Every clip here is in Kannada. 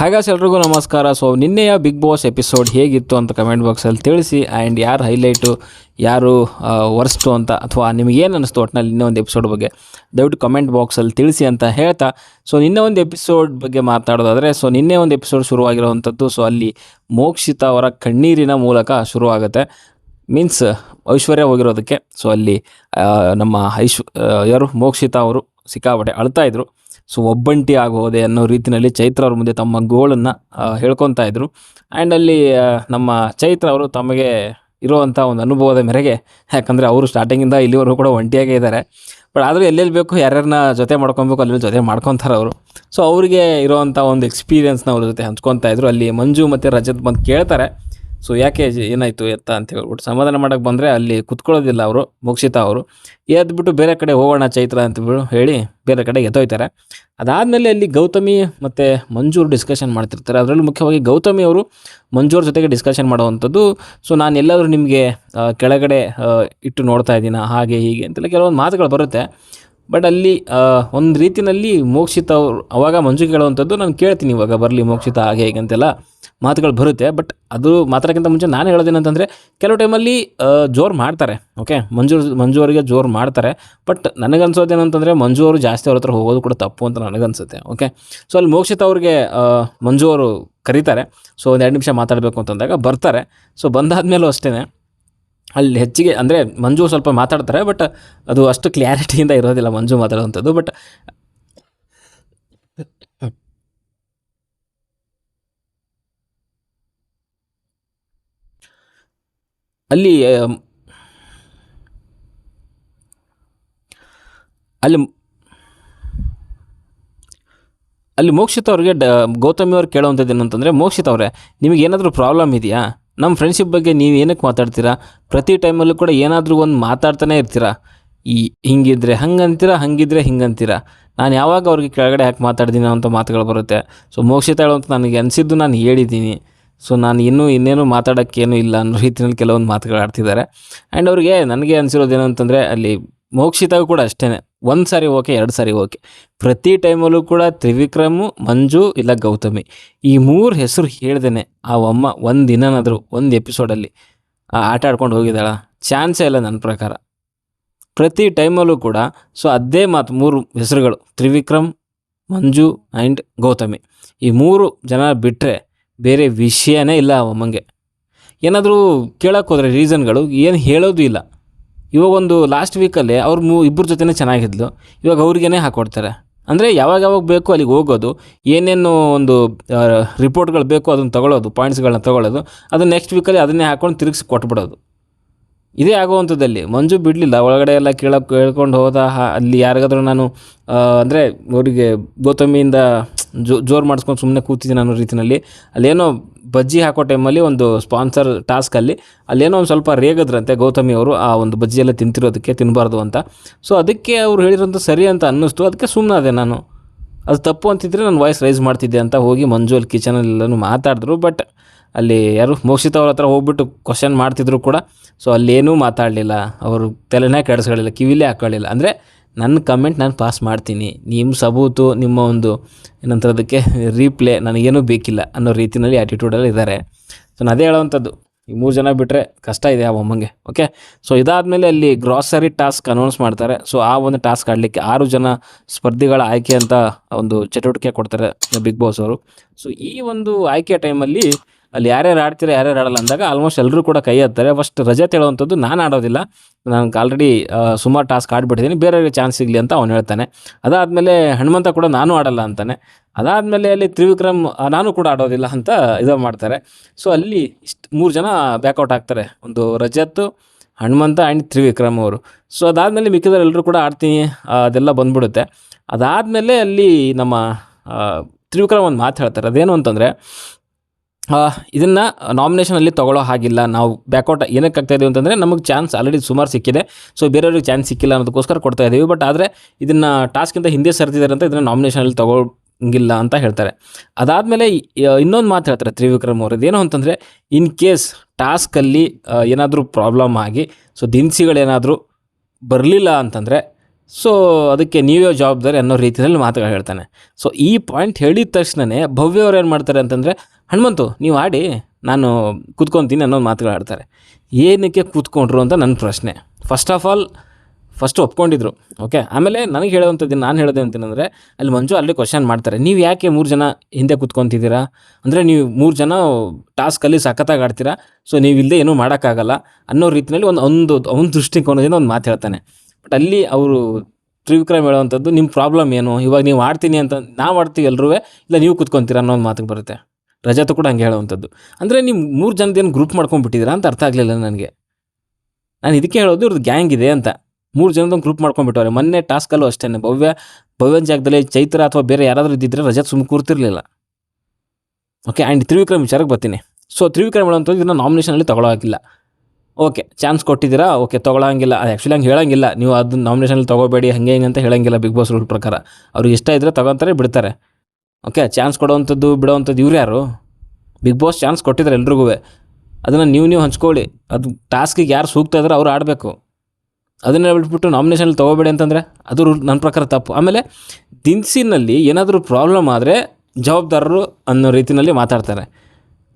ಹಾಗಾಸ್ ಎಲ್ರಿಗೂ ನಮಸ್ಕಾರ. ಸೊ ನಿನ್ನೆಯ ಬಿಗ್ ಬಾಸ್ ಎಪಿಸೋಡ್ ಹೇಗಿತ್ತು ಅಂತ ಕಮೆಂಟ್ ಬಾಕ್ಸಲ್ಲಿ ತಿಳಿಸಿ ಆ್ಯಂಡ್ ಯಾರು ಹೈಲೈಟು ಯಾರು ವರ್ಸ್ಟು ಅಂತ ಅಥವಾ ನಿಮಗೇನು ಅನ್ನಿಸ್ತು ಒಟ್ಟಿನಲ್ಲಿ ನಿನ್ನೆ ಒಂದು ಎಪಿಸೋಡ್ ಬಗ್ಗೆ ದಯವಿಟ್ಟು ಕಮೆಂಟ್ ಬಾಕ್ಸಲ್ಲಿ ತಿಳಿಸಿ ಅಂತ ಹೇಳ್ತಾ. ಸೊ ನಿನ್ನೆ ಒಂದು ಎಪಿಸೋಡ್ ಬಗ್ಗೆ ಮಾತಾಡೋದಾದರೆ ಸೊ ನಿನ್ನೆ ಒಂದು ಎಪಿಸೋಡ್ ಶುರುವಾಗಿರುವಂಥದ್ದು ಸೊ ಅಲ್ಲಿ ಮೋಕ್ಷಿತ ಅವರ ಕಣ್ಣೀರಿನ ಮೂಲಕ ಶುರುವಾಗುತ್ತೆ. ಮೀನ್ಸ್ ಐಶ್ವರ್ಯ ಹೋಗಿರೋದಕ್ಕೆ. ಸೊ ಅಲ್ಲಿ ನಮ್ಮ ಐಶ್ ಯಾರು ಮೋಕ್ಷಿತ ಅವರು ಸಿಕ್ಕಾಪಟ್ಟೆ ಅಳ್ತಾ ಇದ್ರು. ಸೊ ಒಬ್ಬಂಟಿ ಆಗೋದೆ ಅನ್ನೋ ರೀತಿಯಲ್ಲಿ ಚೈತ್ರ ಅವ್ರ ಮುಂದೆ ತಮ್ಮ ಗೋಳನ್ನು ಹೇಳ್ಕೊತಾ ಇದ್ರು. ಆ್ಯಂಡ್ ಅಲ್ಲಿ ನಮ್ಮ ಚೈತ್ರ ಅವರು ತಮಗೆ ಇರುವಂಥ ಒಂದು ಅನುಭವದ ಮೇರೆಗೆ, ಯಾಕಂದರೆ ಅವರು ಸ್ಟಾರ್ಟಿಂಗಿಂದ ಇಲ್ಲಿವರೆಗೂ ಕೂಡ ಒಂಟಿಯಾಗೇ ಇದ್ದಾರೆ. ಬಟ್ ಆದರೂ ಎಲ್ಲೆಲ್ಲಿ ಬೇಕು ಯಾರ್ಯಾರನ್ನ ಜೊತೆ ಮಾಡ್ಕೊಬೇಕು ಅಲ್ಲಿ ಜೊತೆ ಮಾಡ್ಕೊತಾರೆ ಅವರು. ಸೊ ಅವರಿಗೆ ಇರುವಂಥ ಒಂದು ಎಕ್ಸ್ಪೀರಿಯನ್ಸ್ನ ಅವ್ರ ಜೊತೆ ಹಂಚ್ಕೊತಾ ಇದ್ರು. ಅಲ್ಲಿ ಮಂಜು ಮತ್ತು ರಜತ್ ಬಂದು ಕೇಳ್ತಾರೆ. ಸೊ ಯಾಕೆ ಏನಾಯಿತು ಎತ್ತ ಅಂತ ಹೇಳ್ಬಿಟ್ಟು ಸಮಾಧಾನ ಮಾಡಕ್ಕೆ ಬಂದರೆ ಅಲ್ಲಿ ಕುತ್ಕೊಳ್ಳೋದಿಲ್ಲ ಅವರು ಮೋಕ್ಷಿತಾ ಅವರು. ಎದ್ಬಿಟ್ಟು ಬೇರೆ ಕಡೆ ಹೋಗೋಣ ಚೈತ್ರ ಅಂತ ಹೇಳಿ ಬೇರೆ ಕಡೆ ಎತ್ತೋಯ್ತಾರೆ ಅದಾದಮೇಲೆ ಅಲ್ಲಿ ಗೌತಮಿ ಮತ್ತು ಮಂಜೂರು ಡಿಸ್ಕಷನ್ ಮಾಡ್ತಿರ್ತಾರೆ. ಅದರಲ್ಲೂ ಮುಖ್ಯವಾಗಿ ಗೌತಮಿ ಅವರು ಮಂಜೂರ ಜೊತೆಗೆ ಡಿಸ್ಕಷನ್ ಮಾಡುವಂಥದ್ದು. ಸೊ ನಾನು ಎಲ್ಲಾದರೂ ನಿಮಗೆ ಕೆಳಗಡೆ ಇಟ್ಟು ನೋಡ್ತಾ ಇದ್ದೀನ, ಹಾಗೆ, ಹೀಗೆ ಅಂತೆಲ್ಲ ಕೆಲವೊಂದು ಮಾತುಗಳು ಬರುತ್ತೆ. ಬಟ್ ಅಲ್ಲಿ ಒಂದು ರೀತಿಯಲ್ಲಿ ಮೋಕ್ಷಿತ ಅವರು, ಅವಾಗ ಮಂಜು ಕೇಳುವಂಥದ್ದು ನಾನು ಕೇಳ್ತೀನಿ ಇವಾಗ ಬರಲಿ ಮೋಕ್ಷಿತ ಹಾಗೆ ಹೀಗೆ ಅಂತೆಲ್ಲ. ಮಾತುಗಳು ಬರುತ್ತೆ ಬಟ್ ಅದು ಮಾತಾಡೋಕ್ಕಿಂತ ಮುಂಚೆ ನಾನು ಹೇಳೋದೇನಂತಂದರೆ ಕೆಲವು ಟೈಮಲ್ಲಿ ಜೋರು ಮಾಡ್ತಾರೆ ಓಕೆ ಮಂಜು ಮಂಜು ಅವರಿಗೆ ಜೋರು ಮಾಡ್ತಾರೆ ಬಟ್ ನನಗನ್ಸೋದೇನಂತಂದರೆ ಮಂಜು ಅವರು ಜಾಸ್ತಿ ಅವ್ರ ಹತ್ರ ಹೋಗೋದು ಕೂಡ ತಪ್ಪು ಅಂತ ನನಗನ್ಸುತ್ತೆ ಓಕೆ ಸೊ ಅಲ್ಲಿ ಮೋಕ್ಷಿತ ಅವ್ರಿಗೆ ಮಂಜು ಅವರು ಕರೀತಾರೆ ಸೊ ಒಂದು ಎರಡು ನಿಮಿಷ ಮಾತಾಡಬೇಕು ಅಂತಂದಾಗ ಬರ್ತಾರೆ. ಸೊ ಬಂದಾದ್ಮೇಲೂ ಅಷ್ಟೇ ಅಲ್ಲಿ ಹೆಚ್ಚಿಗೆ, ಅಂದರೆ ಮಂಜು ಸ್ವಲ್ಪ ಮಾತಾಡ್ತಾರೆ ಬಟ್ ಅದು ಅಷ್ಟು ಕ್ಲ್ಯಾರಿಟಿಯಿಂದ ಇರೋದಿಲ್ಲ ಮಂಜು ಮಾತಾಡೋವಂಥದ್ದು ಬಟ್ ಅಲ್ಲಿ ಅಲ್ಲಿ ಅಲ್ಲಿ ಮೋಕ್ಷಿತ್ ಅವ್ರಿಗೆ ಡ, ಗೌತಮಿ ಅವ್ರು ಕೇಳೋವಂಥದ್ದು ಏನಂತಂದರೆ ಮೋಕ್ಷಿತ್ ಅವರೇ, ನಿಮಗೆ ಏನಾದರೂ ಪ್ರಾಬ್ಲಮ್ ಇದೆಯಾ? ನಮ್ಮ ಫ್ರೆಂಡ್ಶಿಪ್ ಬಗ್ಗೆ ನೀವು ಏನಕ್ಕೆ ಮಾತಾಡ್ತೀರಾ? ಪ್ರತಿ ಟೈಮಲ್ಲೂ ಕೂಡ ಏನಾದರೂ ಒಂದು ಮಾತಾಡ್ತಾನೆ ಇರ್ತೀರಾ? ಈ, ಹಿಂಗಿದ್ರೆ ಹಂಗಂತೀರಾ, ಹಂಗಿದ್ರೆ ಹಿಂಗಂತೀರಾ? ನಾನು ಯಾವಾಗ ಅವ್ರಿಗೆ ಕೆಳಗಡೆ ಯಾಕೆ ಮಾತಾಡ್ತೀನೋ ಅಂತ ಮಾತುಗಳು ಬರುತ್ತೆ. ಸೊ ಮೋಕ್ಷಿತ ಹೇಳೋಂತ ನನಗೆ ಅನಿಸಿದ್ದು ನಾನು ಹೇಳಿದ್ದೀನಿ. ಸೊ ನಾನು ಇನ್ನೂ ಇನ್ನೇನು ಮಾತಾಡೋಕ್ಕೇನು ಇಲ್ಲ ಅನ್ನೋ ರೀತಿಯಲ್ಲಿ ಕೆಲವೊಂದು ಮಾತುಗಳು ಆಡ್ತಿದ್ದಾರೆ. ಆ್ಯಂಡ್ ಅವ್ರಿಗೆ ನನಗೆ ಅನಿಸಿರೋದು ಅಂತಂದರೆ, ಅಲ್ಲಿ ಮೋಕ್ಷಿತಾಗೂ ಕೂಡ ಅಷ್ಟೇ ಒಂದು ಸಾರಿ ಓಕೆ, ಎರಡು ಸಾರಿ ಓಕೆ. ಪ್ರತಿ ಟೈಮಲ್ಲೂ ಕೂಡ ತ್ರಿವಿಕ್ರಮು, ಮಂಜು ಇಲ್ಲ ಗೌತಮಿ. ಈ ಮೂರು ಹೆಸರು ಹೇಳ್ದೇನೆ ಆ ಅಮ್ಮ ಒಂದು ದಿನನಾದರೂ, ಒಂದು ಎಪಿಸೋಡಲ್ಲಿ. ಆ ಆಟ ಆಡ್ಕೊಂಡು ಹೋಗಿದ್ದಾಳ. ಚಾನ್ಸೇ ಇಲ್ಲ ನನ್ನ ಪ್ರಕಾರ. ಪ್ರತಿ ಟೈಮಲ್ಲೂ ಕೂಡ ಸೊ ಅದೇ ಮಾತು ಮೂರು ಹೆಸರುಗಳು, ತ್ರಿವಿಕ್ರಮ್, ಮಂಜು ಆ್ಯಂಡ್ ಗೌತಮಿ. ಈ ಮೂರು ಜನ ಬಿಟ್ಟರೆ ಬೇರೆ ವಿಷಯನೇ ಇಲ್ಲ ಅಮ್ಮಂಗೆ ಏನಾದರೂ ಕೇಳೋಕ್ಕೆ ಹೋದರೆ ರೀಸನ್ಗಳು, ಏನು ಹೇಳೋದು ಇಲ್ಲ. ಇವಾಗ ಒಂದು ಲಾಸ್ಟ್ ವೀಕಲ್ಲಿ ಅವ್ರು ಮೂ, ಇಬ್ಬರ ಜೊತೆನೇ ಚೆನ್ನಾಗಿದ್ಲು. ಇವಾಗ ಅವ್ರಿಗೇನೆ ಹಾಕ್ಕೊಡ್ತಾರೆ ಅಂದರೆ ಯಾವಾಗ ಯಾವಾಗ ಬೇಕು ಅಲ್ಲಿಗೆ ಹೋಗೋದು, ಏನೇನು ಒಂದು ರಿಪೋರ್ಟ್ಗಳು ಬೇಕು ಅದನ್ನು ತೊಗೊಳ್ಳೋದು ಪಾಯಿಂಟ್ಸ್ಗಳನ್ನ ತಗೊಳ್ಳೋದು ಅದು ನೆಕ್ಸ್ಟ್ ವೀಕಲ್ಲಿ ಅದನ್ನೇ ಹಾಕ್ಕೊಂಡು ತಿರುಗಿಸಿ ಕೊಟ್ಬಿಡೋದು. ಇದೇ ಆಗುವಂಥದ್ದಲ್ಲಿ. ಮಂಜು ಬಿಡಲಿಲ್ಲ. ಒಳಗಡೆ ಎಲ್ಲ ಕೇಳೋಕೆ, ಕೇಳ್ಕೊಂಡು ಹೋದ ಅಲ್ಲಿ ಯಾರಿಗಾದ್ರೂ ನಾನು ಅಂದರೆ ಅವರಿಗೆ ಗೌತಮಿಯಿಂದ ಜೋ, ಜೋರು ಮಾಡಿಸ್ಕೊಂಡು ಸುಮ್ಮನೆ ಕೂತಿದ್ದೀನಿ ಅನ್ನೋ ರೀತಿಯಲ್ಲಿ ಅಲ್ಲೇನೋ ಬಜ್ಜಿ ಹಾಕೋ ಟೈಮಲ್ಲಿ ಒಂದು ಸ್ಪಾನ್ಸರ್ ಟಾಸ್ಕಲ್ಲಿ ಅಲ್ಲೇನೋ ಒಂದು ಸ್ವಲ್ಪ ರೇಗದ್ರಂತೆ ಗೌತಮಿ ಅವರು ಆ ಒಂದು ಬಜ್ಜಿ ಎಲ್ಲ ತಿಂತಿರೋದಕ್ಕೆ ತಿನ್ನಬಾರ್ದು ಅಂತ. ಸೊ ಅದಕ್ಕೆ ಅವ್ರು ಹೇಳಿರೋಂಥ ಸರಿ ಅಂತ ಅನ್ನಿಸ್ತು. ಅದಕ್ಕೆ ಸುಮ್ಮನಾದೆ ನಾನು. ಅದು ತಪ್ಪು ಅಂತಿದ್ರೆ ನಾನು ವಾಯ್ಸ್ ರೈಸ್ ಮಾಡ್ತಿದ್ದೆ ಅಂತ ಹೋಗಿ ಮಂಜು ಅಲ್ಲಿ ಕಿಚನಲ್ಲೆಲ್ಲನೂ ಮಾತಾಡಿದ್ರು. ಬಟ್ ಅಲ್ಲಿ ಯಾರು ಮೋಕ್ಷಿತ ಅವ್ರ ಹತ್ರ ಹೋಗ್ಬಿಟ್ಟು ಕ್ವಶನ್ ಮಾಡ್ತಿದ್ರು ಕೂಡ. ಸೊ ಅಲ್ಲೇನೂ ಮಾತಾಡಲಿಲ್ಲ. ಅವರು ತಲೆನೇ ಕೆಡಿಸ್ಕೊಳ್ಳಿಲ್ಲ. ಕಿವಿಲೇ ಹಾಕೊಳ್ಳಿಲ್ಲ. ಅಂದರೆ ನನ್ನ ಕಮೆಂಟ್ ನಾನು ಪಾಸ್ ಮಾಡ್ತೀನಿ. ನಿಮ್ಮ ಸಬೂತು, ನಿಮ್ಮ ಒಂದು ಏನಂತಾರೆ ಅದಕ್ಕೆ ರೀಪ್ಲೇ ನನಗೇನೂ ಬೇಕಿಲ್ಲ ಅನ್ನೋ ರೀತಿಯಲ್ಲಿ ಆ್ಯಟಿಟ್ಯೂಡಲ್ಲಿ ಇದ್ದಾರೆ. ಸೊ ನಾನು ಅದೇ ಹೇಳೋವಂಥದ್ದು. ಈ ಮೂರು ಜನ ಬಿಟ್ಟರೆ ಕಷ್ಟ ಇದೆ ಆ ಒಮ್ಮಂಗೆ ಓಕೆ ಸೊ ಇದಾದಮೇಲೆ ಅಲ್ಲಿ ಗ್ರಾಸರಿ ಟಾಸ್ಕ್ ಅನೌನ್ಸ್ ಮಾಡ್ತಾರೆ. ಸೊ ಆ ಒಂದು ಟಾಸ್ಕ್ ಆಡಲಿಕ್ಕೆ ಆರು ಜನ ಸ್ಪರ್ಧಿಗಳ ಆಯ್ಕೆ ಅಂತ ಒಂದು ಚಟುವಟಿಕೆ ಕೊಡ್ತಾರೆ ಬಿಗ್ ಬಾಸ್ ಅವರು. ಸೊ ಈ ಒಂದು ಆಯ್ಕೆ ಟೈಮಲ್ಲಿ ಅಲ್ಲಿ ಯಾರ್ಯಾರು ಆಡ್ತೀರ, ಯಾರ್ಯಾರು ಆಡಲ್ಲ ಅಂದಾಗ ಆಲ್ಮೋಸ್ಟ್ ಎಲ್ಲರೂ ಕೂಡ ಕೈ ಹತ್ತಾರೆ ಫಸ್ಟ್ ರಜೆ ಹೇಳುವಂಥದ್ದು ನಾನು ಆಡೋದಿಲ್ಲ. ನನಗೆ ಆಲ್ರೆಡಿ ಸುಮಾರು ಟಾಸ್ಕ್ ಆಡ್ಬಿಟ್ಟಿದ್ದೀನಿ ಬೇರೆಯವ್ರಿಗೆ ಚಾನ್ಸ್ ಸಿಗಲಿ ಅಂತ ಅವನು ಹೇಳ್ತಾನೆ. ಅದಾದಮೇಲೆ ಹನುಮಂತ ಕೂಡ ನಾನು ಆಡಲ್ಲ ಅಂತಾನೆ. ಅದಾದಮೇಲೆ ಅಲ್ಲಿ ತ್ರಿವಿಕ್ರಮ್ ನಾನು ಕೂಡ ಆಡೋದಿಲ್ಲ ಅಂತ ಇದು ಮಾಡ್ತಾರೆ. ಸೊ ಅಲ್ಲಿ ಇಷ್ಟು ಮೂರು ಜನ ಬ್ಯಾಕೌಟ್ ಆಗ್ತಾರೆ. ಒಂದು ರಜತ್ ಹನುಮಂತ ಆ್ಯಂಡ್ ತ್ರಿವಿಕ್ರಮ್ ಅವರು. ಸೊ ಅದಾದಮೇಲೆ ಮಿಕ್ಕಿದವ್ರು ಎಲ್ಲರೂ ಕೂಡ ಆಡ್ತೀನಿ. ಅದೆಲ್ಲ ಬಂದ್ಬಿಡುತ್ತೆ. ಅದಾದಮೇಲೆ ಅಲ್ಲಿ ನಮ್ಮ ತ್ರಿವಿಕ್ರಮ್ ಒಂದು ಮಾತು ಹೇಳ್ತಾರೆ. ಅದೇನು ಅಂತಂದರೆ ಇದನ್ನು ನಾಮಿನೇಷನಲ್ಲಿ ತೊಗೊಳ್ಳೋ ಹಾಗಿಲ್ಲ. ನಾವು ಬ್ಯಾಕೌಟ್ ಏನಕ್ಕೆ ಆಗ್ತಾ ಇದೀವಿ ಅಂತಂದರೆ ನಮಗೆ ಚಾನ್ಸ್ ಆಲ್ರೆಡಿ ಸುಮಾರು ಸಿಕ್ಕಿದೆ. ಸೊ ಬೇರೆಯವ್ರಿಗೆ ಚಾನ್ಸ್ ಸಿಕ್ಕಿಲ್ಲ ಅನ್ನೋದಕ್ಕೋಸ್ಕರ ಕೊಡ್ತಾ ಇದ್ದೀವಿ ಬಟ್ ಆದರೆ ಇದನ್ನು ಟಾಸ್ಕಿಂತ ಹಿಂದೆ ಸರ್ತಿದ್ದಾರೆ ಅಂತ ಇದನ್ನು ನಾಮಿನೇಷನಲ್ಲಿ ತಗೊಳ್ಳಂಗಿಲ್ಲ ಅಂತ ಹೇಳ್ತಾರೆ. ಅದಾದಮೇಲೆ ಇನ್ನೊಂದು ಮಾತು ಹೇಳ್ತಾರೆ ತ್ರಿವಿಕ್ರಮ್ ಅವರು ಇದೇನು ಅಂತಂದರೆ ಇನ್ ಕೇಸ್ ಟಾಸ್ಕಲ್ಲಿ ಏನಾದರೂ ಪ್ರಾಬ್ಲಮ್ ಆಗಿ ಸೊ ದಿನಸಿಗಳೇನಾದರೂ ಬರಲಿಲ್ಲ ಅಂತಂದರೆ ಸೊ ಅದಕ್ಕೆ ನೀವೇ ಜವಾಬ್ದಾರಿ ಅನ್ನೋ ರೀತಿಯಲ್ಲಿ ಮಾತುಗಳು ಹೇಳ್ತಾನೆ. ಸೊ ಈ ಪಾಯಿಂಟ್ ಹೇಳಿದ ತಕ್ಷಣವೇ ಭವ್ಯ ಅವ್ರು ಏನು ಮಾಡ್ತಾರೆ ಅಂತಂದರೆ, ಹನುಮಂತು, ನೀವು ಆಡಿ, ನಾನು ಕೂತ್ಕೊತೀನಿ ಅನ್ನೋ ಮಾತುಗಳು ಆಡ್ತಾರೆ. ಏನಕ್ಕೆ ಕೂತ್ಕೊಂಡ್ರು ಅಂತ ನನ್ನ ಪ್ರಶ್ನೆ. ಫಸ್ಟ್ ಆಫ್ ಆಲ್ ಫಸ್ಟ್ ಒಪ್ಕೊಂಡಿದ್ರು ಓಕೆ ಆಮೇಲೆ ನನಗೆ ಹೇಳುವಂಥದ್ದು ನಾನು ಹೇಳೋದು ಅಂತಂದರೆ ಅಲ್ಲಿ ಮಂಜು ಅಲ್ಲಿ ಕ್ವಶನ್ ಮಾಡ್ತಾರೆ. ನೀವು ಯಾಕೆ ಮೂರು ಜನ ಹಿಂದೆ ಕೂತ್ಕೊತಿದ್ದೀರಾ? ಅಂದರೆ ನೀವು ಮೂರು ಜನ ಟಾಸ್ಕಲ್ಲಿ ಸಖತ್ತಾಗಿ ಆಡ್ತೀರಾ? ಸೊ ನೀವು ಇಲ್ಲದೆ ಏನೂ ಮಾಡೋಕ್ಕಾಗಲ್ಲ ಅನ್ನೋ ರೀತಿಯಲ್ಲಿ ಒಂದು ಒಂದು ಒಂದು ದೃಷ್ಟಿಕೋನದಿಂದ ಒಂದು ಮಾತು ಹೇಳ್ತಾನೆ. ಬಟ್ ಅಲ್ಲಿ ಅವರು ತ್ರಿವಿಕ್ರಮ್ ಹೇಳುವಂಥದ್ದು ನಿಮ್ಮ ಪ್ರಾಬ್ಲಮ್ ಏನು? ಇವಾಗ ನೀವು ಆಡ್ತೀನಿ ಅಂತ ನಾವು ಆಡ್ತೀವಿ ಎಲ್ಲರೂ ಇಲ್ಲ ನೀವು ಕೂತ್ಕೊಂತೀರ? ಅನ್ನೋ ಒಂದು ಮಾತಿಗೆ ಬರುತ್ತೆ. ರಜತ್ ಕೂಡ ಹಂಗೆ ಹೇಳುವಂಥದ್ದು. ಅಂದರೆ ನೀವು ಮೂರು ಜನದೇನು ಗ್ರೂಪ್ ಮಾಡ್ಕೊಂಡ್ಬಿಟ್ಟಿದ್ದೀರಾ ಅಂತ ಅರ್ಥ ಆಗಲಿಲ್ಲ ನನಗೆ. ನಾನು ಇದಕ್ಕೆ ಹೇಳೋದು ಇವ್ರದ್ದು ಗ್ಯಾಂಗ್ ಇದೆ ಅಂತ. ಮೂರು ಜನದೊಂದು ಗ್ರೂಪ್ ಮಾಡ್ಕೊಂಡ್ಬಿಟ್ಟವ್ರೆ ಮೊನ್ನೆ ಟಾಸ್ಕಲ್ಲೂ ಅಷ್ಟೇ ಭವ್ಯ, ಭವ್ಯನ ಜಾಗದಲ್ಲಿ ಚೈತ್ರ ಅಥವಾ ಬೇರೆ ಯಾರಾದರೂ ಇದ್ದಿದ್ರೆ ರಜಾತ್ ಸುಮ್ಮನೆ ಕೂರ್ತಿರ್ಲಿಲ್ಲ. ಓಕೆ ಆ್ಯಂಡ್ ತ್ರಿವಿಕ್ರಮ್ ವಿಚಾರಕ್ಕೆ ಬರ್ತೀನಿ. ಸೊ ತ್ರಿವಿಕ್ರಮ್ ಹೇಳುವಂಥದ್ದು ಇದನ್ನ ನಾಮಿನೇಷನಲ್ಲಿ ತಗೊಳ್ಳೋ ಹಾಕಿಲ್ಲ ಓಕೆ ಚಾನ್ಸ್ ಕೊಟ್ಟಿದ್ದೀರಾ? ಓಕೆ ತೊಗೊಳಂಗಿಲ್ಲ. ಅದು ಆ್ಯಕ್ಚುಲಿ ಹಂಗೆ ಹೇಳಂಗಿಲ್ಲ. ನೀವು ಅದನ್ನ ನಾಮಿನೇಷನಲ್ಲಿ ತೊಗೋಬೇಡಿ, ಹಂಗೆ ಹಿಂಗೆ ಅಂತ ಹೇಳಂಗಿಲ್ಲ ಬಿಗ್ ಬಾಸ್ ರೂಲ್ ಪ್ರಕಾರ. ಅವ್ರಿಗೆ ಇಷ್ಟ ಇದ್ದರೆ ತೊಗೊಂತಾರೆ, ಬಿಡ್ತಾರೆ. ಓಕೆ ಚಾನ್ಸ್ ಕೊಡೋವಂಥದ್ದು, ಬಿಡೋವಂಥದ್ದು ಇವ್ರು ಯಾರು? ಬಿಗ್ ಬಾಸ್ ಚಾನ್ಸ್ ಕೊಟ್ಟಿದ್ದಾರೆ ಎಲ್ರಿಗೂ. ಅದನ್ನು ನೀವು ನೀವು ಹಂಚ್ಕೊಳ್ಳಿ. ಅದು ಟಾಸ್ಕಿಗೆ ಯಾರು ಸೂಕ್ತ ಇದ್ರೆ ಅವ್ರು ಆಡಬೇಕು. ಅದನ್ನೇ ಬಿಟ್ಬಿಟ್ಟು ನಾಮಿನೇಷನಲ್ಲಿ ತೊಗೋಬೇಡಿ ಅಂತಂದರೆ ಅದು ರೂಲ್ ನನ್ನ ಪ್ರಕಾರ ತಪ್ಪು. ಆಮೇಲೆ ದಿನಸಿನಲ್ಲಿ ಏನಾದರೂ ಪ್ರಾಬ್ಲಮ್ ಆದರೆ ಜವಾಬ್ದಾರರು ಅನ್ನೋ ರೀತಿಯಲ್ಲಿ ಮಾತಾಡ್ತಾರೆ.